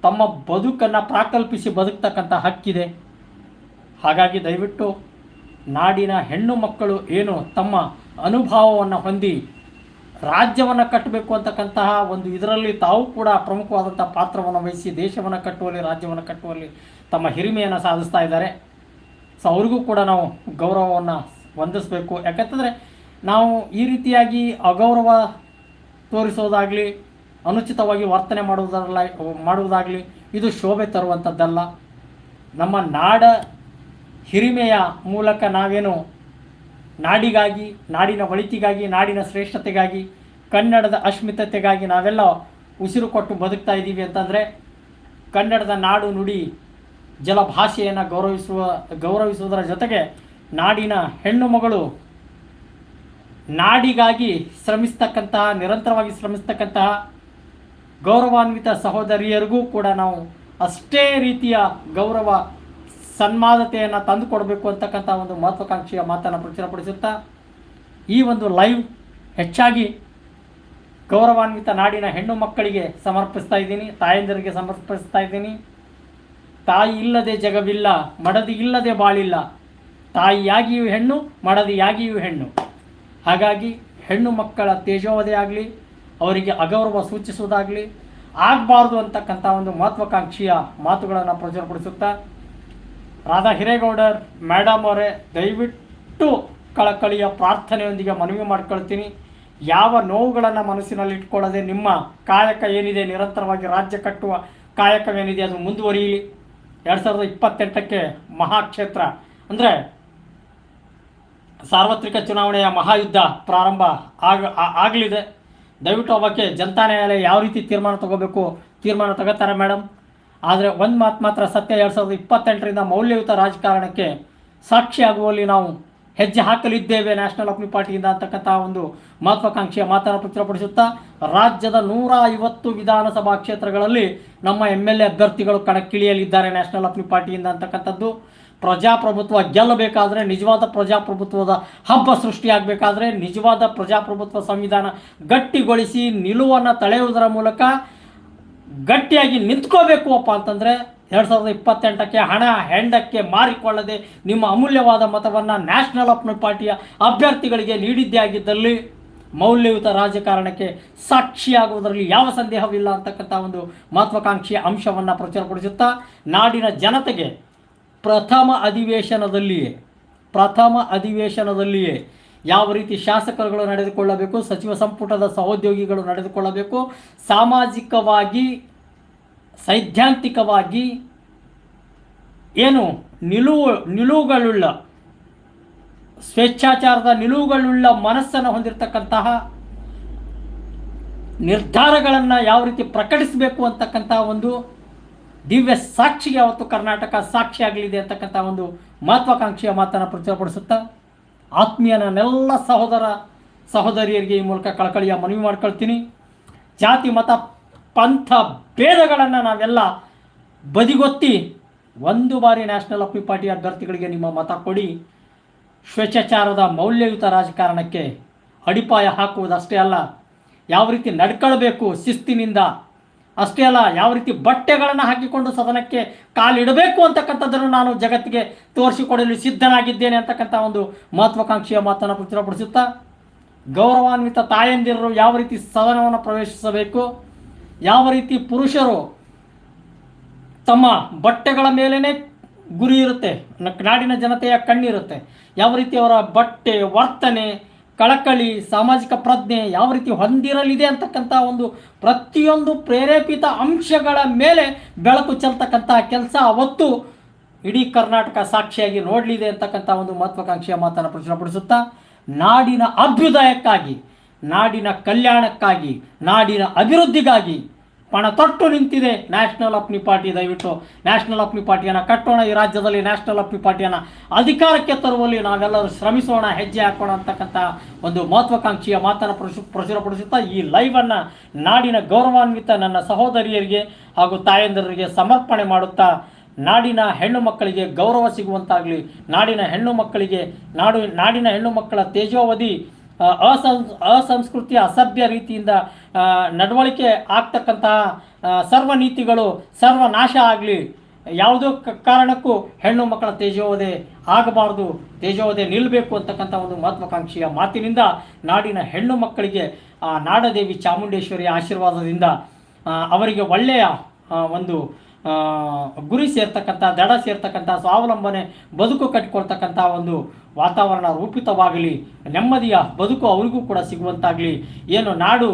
ತಮ್ಮ ಬದುಕನ್ನು ಪ್ರಾಕಲ್ಪಿಸಿ ಬದುಕ್ತಕ್ಕಂಥ ಹಕ್ಕಿದೆ. ಹಾಗಾಗಿ ದಯವಿಟ್ಟು ನಾಡಿನ ಹೆಣ್ಣು ಮಕ್ಕಳು ಏನು ತಮ್ಮ ಅನುಭವವನ್ನು ಹೊಂದಿ ರಾಜ್ಯವನ್ನು ಕಟ್ಟಬೇಕು ಅಂತಕ್ಕಂತಹ ಒಂದು ಇದರಲ್ಲಿ ತಾವು ಕೂಡ ಪ್ರಮುಖವಾದಂಥ ಪಾತ್ರವನ್ನು ವಹಿಸಿ ದೇಶವನ್ನು ಕಟ್ಟುವಲ್ಲಿ, ರಾಜ್ಯವನ್ನು ಕಟ್ಟುವಲ್ಲಿ ತಮ್ಮ ಹಿರಿಮೆಯನ್ನು ಸಾಧಿಸ್ತಾ ಇದ್ದಾರೆ. ಸೊ ಅವ್ರಿಗೂ ಕೂಡ ನಾವು ಗೌರವವನ್ನು ಹೊಂದಿಸಬೇಕು ಯಾಕಂತಂದರೆ ನಾವು ಈ ರೀತಿಯಾಗಿ ಅಗೌರವ ತೋರಿಸೋದಾಗಲಿ, ಅನುಚಿತವಾಗಿ ವರ್ತನೆ ಮಾಡುವುದರಲ್ಲ, ಮಾಡುವುದಾಗಲಿ, ಇದು ಶೋಭೆ ತರುವಂಥದ್ದಲ್ಲ. ನಮ್ಮ ನಾಡ ಹಿರಿಮೆಯ ಮೂಲಕ ನಾವೇನು ನಾಡಿಗಾಗಿ, ನಾಡಿನ ಒಳಿತಿಗಾಗಿ, ನಾಡಿನ ಶ್ರೇಷ್ಠತೆಗಾಗಿ, ಕನ್ನಡದ ಅಸ್ಮಿತತೆಗಾಗಿ ನಾವೆಲ್ಲ ಉಸಿರು ಕೊಟ್ಟು ಬದುಕ್ತಾ ಇದ್ದೀವಿ ಅಂತಂದರೆ ಕನ್ನಡದ ನಾಡು ನುಡಿ ಜಲಭಾಷೆಯನ್ನು ಗೌರವಿಸುವ, ಗೌರವಿಸುವುದರ ಜೊತೆಗೆ ನಾಡಿನ ಹೆಣ್ಣು ಮಗಳು ನಾಡಿಗಾಗಿ ಶ್ರಮಿಸ್ತಕ್ಕಂತಹ, ನಿರಂತರವಾಗಿ ಶ್ರಮಿಸ್ತಕ್ಕಂತಹ ಗೌರವಾನ್ವಿತ ಸಹೋದರಿಯರಿಗೂ ಕೂಡ ನಾವು ಅಷ್ಟೇ ರೀತಿಯ ಗೌರವ ಸನ್ಮಾನತೆಯನ್ನು ತಂದುಕೊಡಬೇಕು ಅಂತಕ್ಕಂಥ ಒಂದು ಮಹತ್ವಾಕಾಂಕ್ಷೆಯ ಮಾತನ್ನು ಪ್ರಚುರಪಡಿಸುತ್ತಾ ಈ ಒಂದು ಲೈವ್ ಹೆಚ್ಚಾಗಿ ಗೌರವಾನ್ವಿತ ನಾಡಿನ ಹೆಣ್ಣು ಮಕ್ಕಳಿಗೆ ಸಮರ್ಪಿಸ್ತಾ ಇದ್ದೀನಿ, ತಾಯಂದಿರಿಗೆ ಸಮರ್ಪಿಸ್ತಾ ಇದ್ದೀನಿ. ತಾಯಿ ಇಲ್ಲದೆ ಜಗವಿಲ್ಲ, ಮಡದಿ ಇಲ್ಲದೆ ಬಾಳಿಲ್ಲ. ತಾಯಿಯಾಗಿಯೂ ಹೆಣ್ಣು, ಮಡದಿಯಾಗಿಯೂ ಹೆಣ್ಣು. ಹಾಗಾಗಿ ಹೆಣ್ಣು ಮಕ್ಕಳ ತೇಜೋವಧೆ ಆಗಲಿ, ಅವರಿಗೆ ಅಗೌರವ ಸೂಚಿಸುವುದಾಗಲಿ, ಆಗಬಾರ್ದು ಅಂತಕ್ಕಂಥ ಒಂದು ಮಹತ್ವಾಕಾಂಕ್ಷೆಯ ಮಾತುಗಳನ್ನು ಪ್ರಚುರಪಡಿಸುತ್ತಾ ರಾಧಾ ಹಿರೇಗೌಡರ್ ಮೇಡಮ್ ಅವರೇ, ದಯವಿಟ್ಟು ಕಳಕಳಿಯ ಪ್ರಾರ್ಥನೆಯೊಂದಿಗೆ ಮನವಿ ಮಾಡ್ಕೊಳ್ತೀನಿ. ಯಾವ ನೋವುಗಳನ್ನು ಮನಸ್ಸಿನಲ್ಲಿ ಇಟ್ಕೊಳ್ಳದೆ ನಿಮ್ಮ ಕಾಯಕ ಏನಿದೆ, ನಿರಂತರವಾಗಿ ರಾಜ್ಯ ಕಟ್ಟುವ ಕಾಯಕವೇನಿದೆ ಅದು ಮುಂದುವರಿಯಲಿ. ಎರಡು ಸಾವಿರದ ಇಪ್ಪತ್ತೆಂಟಕ್ಕೆ ಮಹಾಕ್ಷೇತ್ರ, ಅಂದರೆ ಸಾರ್ವತ್ರಿಕ ಚುನಾವಣೆಯ ಮಹಾಯುದ್ಧ ಪ್ರಾರಂಭ ಆಗ ಆಗಲಿದೆ. ದಯವಿಟ್ಟು ಅವಕ್ಕೆ ಜನತಾ ನ್ಯಾಯಾಲಯ ಯಾವ ರೀತಿ ತೀರ್ಮಾನ ತಗೋಬೇಕು, ತೀರ್ಮಾನ ತಗೋತಾರೆ ಮೇಡಮ್ ಆದರೆ ಒಂದು ಮಾತು ಮಾತ್ರ ಸತ್ಯ ಎರಡು ಸಾವಿರದ ಇಪ್ಪತ್ತೆಂಟರಿಂದ ಮೌಲ್ಯಯುತ ರಾಜಕಾರಣಕ್ಕೆ ಸಾಕ್ಷಿಯಾಗುವಲ್ಲಿ ನಾವು ಹೆಜ್ಜೆ ಹಾಕಲಿದ್ದೇವೆ ನ್ಯಾಷನಲ್ ಅಪ್ನಿ ಪಾರ್ಟಿಯಿಂದ ಅಂತಕ್ಕಂಥ ಒಂದು ಮಹತ್ವಾಕಾಂಕ್ಷೆಯ ಮಾತನ್ನು ಪ್ರಚುರಪಡಿಸುತ್ತಾ ರಾಜ್ಯದ ನೂರ ಐವತ್ತು ವಿಧಾನಸಭಾ ಕ್ಷೇತ್ರಗಳಲ್ಲಿ ನಮ್ಮ ಎಂ ಎಲ್ ಎ ಅಭ್ಯರ್ಥಿಗಳು ಕಣಕ್ಕಿಳಿಯಲಿದ್ದಾರೆ ನ್ಯಾಷನಲ್ ಅಪ್ನಿ ಪಾರ್ಟಿಯಿಂದ ಅಂತಕ್ಕಂಥದ್ದು. ಪ್ರಜಾಪ್ರಭುತ್ವ ಗೆಲ್ಲಬೇಕಾದ್ರೆ ನಿಜವಾದ ಪ್ರಜಾಪ್ರಭುತ್ವದ ಹಬ್ಬ ಸೃಷ್ಟಿಯಾಗಬೇಕಾದ್ರೆ ನಿಜವಾದ ಪ್ರಜಾಪ್ರಭುತ್ವ ಸಂವಿಧಾನ ಗಟ್ಟಿಗೊಳಿಸಿ ನಿಲುವನ್ನು ತಳೆಯುವುದರ ಮೂಲಕ ಗಟ್ಟಿಯಾಗಿ ನಿಂತ್ಕೋಬೇಕು ಅಪ್ಪ ಅಂತಂದರೆ ಎರಡು ಸಾವಿರದ ಇಪ್ಪತ್ತೆಂಟಕ್ಕೆ ಹಣ ಹೆಂಡಕ್ಕೆ ಮಾರಿಕೊಳ್ಳದೆ ನಿಮ್ಮ ಅಮೂಲ್ಯವಾದ ಮತವನ್ನು ನ್ಯಾಷನಲ್ ಅಪ್ನ ಪಾರ್ಟಿಯ ಅಭ್ಯರ್ಥಿಗಳಿಗೆ ನೀಡಿದ್ದೇ ಆಗಿದ್ದಲ್ಲಿ ಮೌಲ್ಯಯುತ ರಾಜಕಾರಣಕ್ಕೆ ಸಾಕ್ಷಿಯಾಗುವುದರಲ್ಲಿ ಯಾವ ಸಂದೇಹವಿಲ್ಲ ಅಂತಕ್ಕಂಥ ಒಂದು ಮಹತ್ವಾಕಾಂಕ್ಷೆಯ ಅಂಶವನ್ನು ಪ್ರಚುರಪಡಿಸುತ್ತಾ ನಾಡಿನ ಜನತೆಗೆ ಪ್ರಥಮ ಅಧಿವೇಶನದಲ್ಲಿಯೇ ಪ್ರಥಮ ಅಧಿವೇಶನದಲ್ಲಿಯೇ ಯಾವ ರೀತಿ ಶಾಸಕರುಗಳು ನಡೆದುಕೊಳ್ಳಬೇಕು, ಸಚಿವ ಸಂಪುಟದ ಸಹೋದ್ಯೋಗಿಗಳು ನಡೆದುಕೊಳ್ಳಬೇಕು, ಸಾಮಾಜಿಕವಾಗಿ, ಸೈದ್ಧಾಂತಿಕವಾಗಿ ಏನು ನಿಲುವು ನಿಲುವುಗಳುಳ್ಳ, ಸ್ವೇಚ್ಛಾಚಾರದ ನಿಲುವುಗಳುಳ್ಳ ಮನಸ್ಸನ್ನು ಹೊಂದಿರತಕ್ಕಂತಹ ನಿರ್ಧಾರಗಳನ್ನು ಯಾವ ರೀತಿ ಪ್ರಕಟಿಸಬೇಕು ಅಂತಕ್ಕಂತಹ ಒಂದು ದಿವ್ಯ ಸಾಕ್ಷಿಗೆ ಅವತ್ತು ಕರ್ನಾಟಕ ಸಾಕ್ಷಿಯಾಗಲಿದೆ ಅಂತಕ್ಕಂಥ ಒಂದು ಮಹತ್ವಾಕಾಂಕ್ಷೆಯ ಮಾತನ್ನು ಪ್ರಚುರಪಡಿಸುತ್ತಾ ಆತ್ಮೀಯ ನನ್ನೆಲ್ಲ ಸಹೋದರ ಸಹೋದರಿಯರಿಗೆ ಈ ಮೂಲಕ ಕಳಕಳಿಯ ಮನವಿ ಮಾಡ್ಕೊಳ್ತೀನಿ. ಜಾತಿ, ಮತ, ಪಂಥ ಭೇದಗಳನ್ನು ನಾವೆಲ್ಲ ಬದಿಗೊತ್ತಿ ಒಂದು ಬಾರಿ ನ್ಯಾಷನಲ್ ಅಪ್ಪಿ ಪಾರ್ಟಿ ಅಭ್ಯರ್ಥಿಗಳಿಗೆ ನಿಮ್ಮ ಮತ ಕೊಡಿ. ಸ್ವೇಚ್ಛಾಚಾರದ ಮೌಲ್ಯಯುತ ರಾಜಕಾರಣಕ್ಕೆ ಅಡಿಪಾಯ ಹಾಕುವುದಷ್ಟೇ ಅಲ್ಲ, ಯಾವ ರೀತಿ ನಡ್ಕೊಳ್ಬೇಕು ಶಿಸ್ತಿನಿಂದ ಅಷ್ಟೇ ಅಲ್ಲ, ಯಾವ ರೀತಿ ಬಟ್ಟೆಗಳನ್ನು ಹಾಕಿಕೊಂಡು ಸದನಕ್ಕೆ ಕಾಲಿಡಬೇಕು ಅಂತಕ್ಕಂಥದ್ದನ್ನು ನಾನು ಜಗತ್ತಿಗೆ ತೋರಿಸಿಕೊಡಲು ಸಿದ್ಧನಾಗಿದ್ದೇನೆ ಅಂತಕ್ಕಂಥ ಒಂದು ಮಹತ್ವಾಕಾಂಕ್ಷೆಯ ಮಾತನ್ನು ಪ್ರಚುರಪಡಿಸುತ್ತಾ, ಗೌರವಾನ್ವಿತ ತಾಯಂದಿರರು ಯಾವ ರೀತಿ ಸದನವನ್ನು ಪ್ರವೇಶಿಸಬೇಕು, ಯಾವ ರೀತಿ ಪುರುಷರು ತಮ್ಮ ಬಟ್ಟೆಗಳ ಮೇಲೇ ಗುರಿ ಇರುತ್ತೆ ನಾಡಿನ ಜನತೆಯ ಕಣ್ಣಿರುತ್ತೆ, ಯಾವ ರೀತಿ ಅವರ ಬಟ್ಟೆ ವರ್ತನೆ ಕಳಕಳಿ, ಸಾಮಾಜಿಕ ಪ್ರಜ್ಞೆ ಯಾವ ರೀತಿ ಹೊಂದಿರಲಿದೆ ಅಂತಕ್ಕಂಥ ಒಂದು ಪ್ರತಿಯೊಂದು ಪ್ರೇರೇಪಿತ ಅಂಶಗಳ ಮೇಲೆ ಬೆಳಕು ಚೆಲ್ತಕ್ಕಂಥ ಕೆಲಸ ಅವತ್ತು ಇಡೀ ಕರ್ನಾಟಕ ಸಾಕ್ಷಿಯಾಗಿ ನೋಡಲಿದೆ ಅಂತಕ್ಕಂಥ ಒಂದು ಮಹತ್ವಾಕಾಂಕ್ಷೆಯ ಮಾತನ್ನು ಪ್ರಚುರಪಡಿಸುತ್ತಾ, ನಾಡಿನ ಅಭ್ಯುದಯಕ್ಕಾಗಿ, ನಾಡಿನ ಕಲ್ಯಾಣಕ್ಕಾಗಿ, ನಾಡಿನ ಅಭಿವೃದ್ಧಿಗಾಗಿ ಪಣ ತೊಟ್ಟು ನಿಂತಿದೆ ನ್ಯಾಷನಲ್ ಅಪ್ನಿ ಪಾರ್ಟಿ ದಯವಿಟ್ಟು ನ್ಯಾಷನಲ್ ಅಪ್ನಿ ಪಾರ್ಟಿಯನ್ನು ಕಟ್ಟೋಣ. ಈ ರಾಜ್ಯದಲ್ಲಿ ನ್ಯಾಷನಲ್ ಅಪ್ನಿ ಪಾರ್ಟಿಯನ್ನು ಅಧಿಕಾರಕ್ಕೆ ತರುವಲ್ಲಿ ನಾವೆಲ್ಲರೂ ಶ್ರಮಿಸೋಣ, ಹೆಜ್ಜೆ ಹಾಕೋಣ ಅಂತಕ್ಕಂಥ ಒಂದು ಮಹತ್ವಾಕಾಂಕ್ಷಿಯ ಮಾತನ್ನು ಪ್ರಸು ಪ್ರಚುರಪಡಿಸುತ್ತಾ ಈ ಲೈವನ್ನು ನಾಡಿನ ಗೌರವಾನ್ವಿತ ನನ್ನ ಸಹೋದರಿಯರಿಗೆ ಹಾಗೂ ತಾಯಂದಿರರಿಗೆ ಸಮರ್ಪಣೆ ಮಾಡುತ್ತಾ, ನಾಡಿನ ಹೆಣ್ಣು ಮಕ್ಕಳಿಗೆ ಗೌರವ ಸಿಗುವಂತಾಗಲಿ, ನಾಡಿನ ಹೆಣ್ಣು ಮಕ್ಕಳಿಗೆ ನಾಡು, ನಾಡಿನ ಹೆಣ್ಣು ಮಕ್ಕಳ ತೇಜೋವಧಿ ಅಸಂ ಅಸಂಸ್ಕೃತಿಯ ಅಸಭ್ಯ ರೀತಿಯಿಂದ ನಡವಳಿಕೆ ಆಗ್ತಕ್ಕಂತಹ ಸರ್ವ ನೀತಿಗಳು ಸರ್ವನಾಶ ಆಗಲಿ, ಯಾವುದೋ ಕಾರಣಕ್ಕೂ ಹೆಣ್ಣು ಮಕ್ಕಳ ತೇಜೋದೆ ಆಗಬಾರ್ದು ತೇಜೋದೆ ನಿಲ್ಲಬೇಕು ಅಂತಕ್ಕಂಥ ಒಂದು ಮಹತ್ವಾಕಾಂಕ್ಷೆಯ ಮಾತಿನಿಂದ ನಾಡಿನ ಹೆಣ್ಣು ಮಕ್ಕಳಿಗೆ, ಆ, ನಾಡದೇವಿ ಚಾಮುಂಡೇಶ್ವರಿಯ ಆಶೀರ್ವಾದದಿಂದ ಅವರಿಗೆ ಒಳ್ಳೆಯ ಒಂದು ಗುರಿ ಸೇರ್ತಕ್ಕಂಥ, ದಡ ಸೇರ್ತಕ್ಕಂಥ, ಸ್ವಾವಲಂಬನೆ, ಬದುಕು ಕಟ್ಟಿಕೊಳ್ತಕ್ಕಂಥ ಒಂದು ವಾತಾವರಣ ರೂಪಿತವಾಗಲಿ, ನೆಮ್ಮದಿಯ ಬದುಕು ಅವರಿಗೂ ಕೂಡ ಸಿಗುವಂತಾಗಲಿ, ಏನು ನಾಡು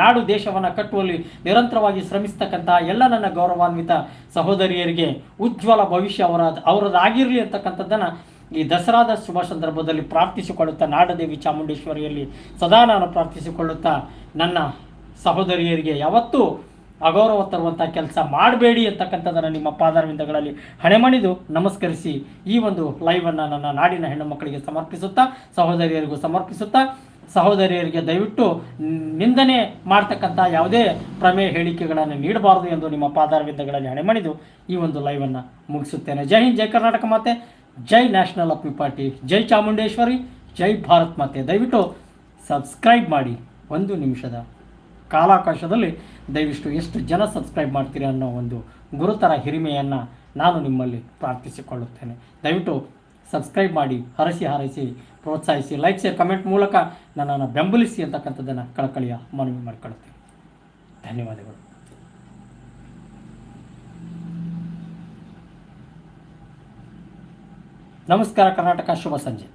ನಾಡು ದೇಶವನ್ನು ಕಟ್ಟುವಲ್ಲಿ ನಿರಂತರವಾಗಿ ಶ್ರಮಿಸ್ತಕ್ಕಂಥ ಎಲ್ಲ ನನ್ನ ಗೌರವಾನ್ವಿತ ಸಹೋದರಿಯರಿಗೆ ಉಜ್ವಲ ಭವಿಷ್ಯ ಅವರ, ಅವರದಾಗಿರಲಿ ಅಂತಕ್ಕಂಥದ್ದನ್ನು ಈ ದಸರಾದ ಶುಭ ಸಂದರ್ಭದಲ್ಲಿ ಪ್ರಾರ್ಥಿಸಿಕೊಳ್ಳುತ್ತಾ, ನಾಡದೇವಿ ಚಾಮುಂಡೇಶ್ವರಿಯಲ್ಲಿ ಸದಾ ನಾನು ಪ್ರಾರ್ಥಿಸಿಕೊಳ್ಳುತ್ತಾ, ನನ್ನ ಸಹೋದರಿಯರಿಗೆ ಯಾವತ್ತೂ ಅಗೌರವ ತರುವಂಥ ಕೆಲಸ ಮಾಡಬೇಡಿ ಅಂತಕ್ಕಂಥದ್ದನ್ನು ನಿಮ್ಮ ಪಾದಾರವಿಂದಗಳಲ್ಲಿ ಮಾಡಿದು ನಮಸ್ಕರಿಸಿ ಈ ಒಂದು ಲೈವನ್ನು ನನ್ನ ನಾಡಿನ ಹೆಣ್ಣು ಮಕ್ಕಳಿಗೆ ಸಮರ್ಪಿಸುತ್ತಾ, ಸಹೋದರಿಯರಿಗೂ ಸಮರ್ಪಿಸುತ್ತಾ, ಸಹೋದರಿಯರಿಗೆ ದಯವಿಟ್ಟು ನಿಂದನೆ ಮಾಡ್ತಕ್ಕಂಥ ಯಾವುದೇ ಪ್ರಮೇಯ ಹೇಳಿಕೆಗಳನ್ನು ನೀಡಬಾರದು ಎಂದು ನಿಮ್ಮ ಪಾದಾರವಿಂದಗಳಲ್ಲಿ ಮಾಡಿದು ಈ ಒಂದು ಲೈವನ್ನು ಮುಗಿಸುತ್ತೇನೆ. ಜೈ ಹಿಂದ್, ಜೈ ಕರ್ನಾಟಕ ಮಾತೆ, ಜೈ ನ್ಯಾಷನಲ್ ಆಫ್ ಪಾರ್ಟಿ, ಜೈ ಚಾಮುಂಡೇಶ್ವರಿ, ಜೈ ಭಾರತ್ ಮಾತೆ. ದಯವಿಟ್ಟು ಸಬ್ಸ್ಕ್ರೈಬ್ ಮಾಡಿ ಒಂದು ನಿಮಿಷದ ಕಾಲಾವಕಾಶದಲ್ಲಿ ದಯವಿಷ್ಟು ಎಷ್ಟು ಜನ ಸಬ್ಸ್ಕ್ರೈಬ್ ಮಾಡ್ತೀರಿ ಅನ್ನೋ ಒಂದು ಗುರುತರ ಹಿರಿಮೆಯನ್ನು ನಾನು ನಿಮ್ಮಲ್ಲಿ ಪ್ರಾರ್ಥಿಸಿಕೊಳ್ಳುತ್ತೇನೆ. ದಯವಿಟ್ಟು ಸಬ್ಸ್ಕ್ರೈಬ್ ಮಾಡಿ, ಹರಸಿ ಹಾರೈಸಿ, ಪ್ರೋತ್ಸಾಹಿಸಿ, ಲೈಕ್ ಶೇರ್, ಕಮೆಂಟ್ ಮೂಲಕ ನನ್ನನ್ನು ಬೆಂಬಲಿಸಿ ಅಂತಕ್ಕಂಥದ್ದನ್ನು ಕಳಕಳಿಯ ಮನವಿ ಮಾಡಿಕೊಳ್ಳುತ್ತೇನೆ ಧನ್ಯವಾದಗಳು. ನಮಸ್ಕಾರ, ಕರ್ನಾಟಕ, ಶುಭ ಸಂಜೆ.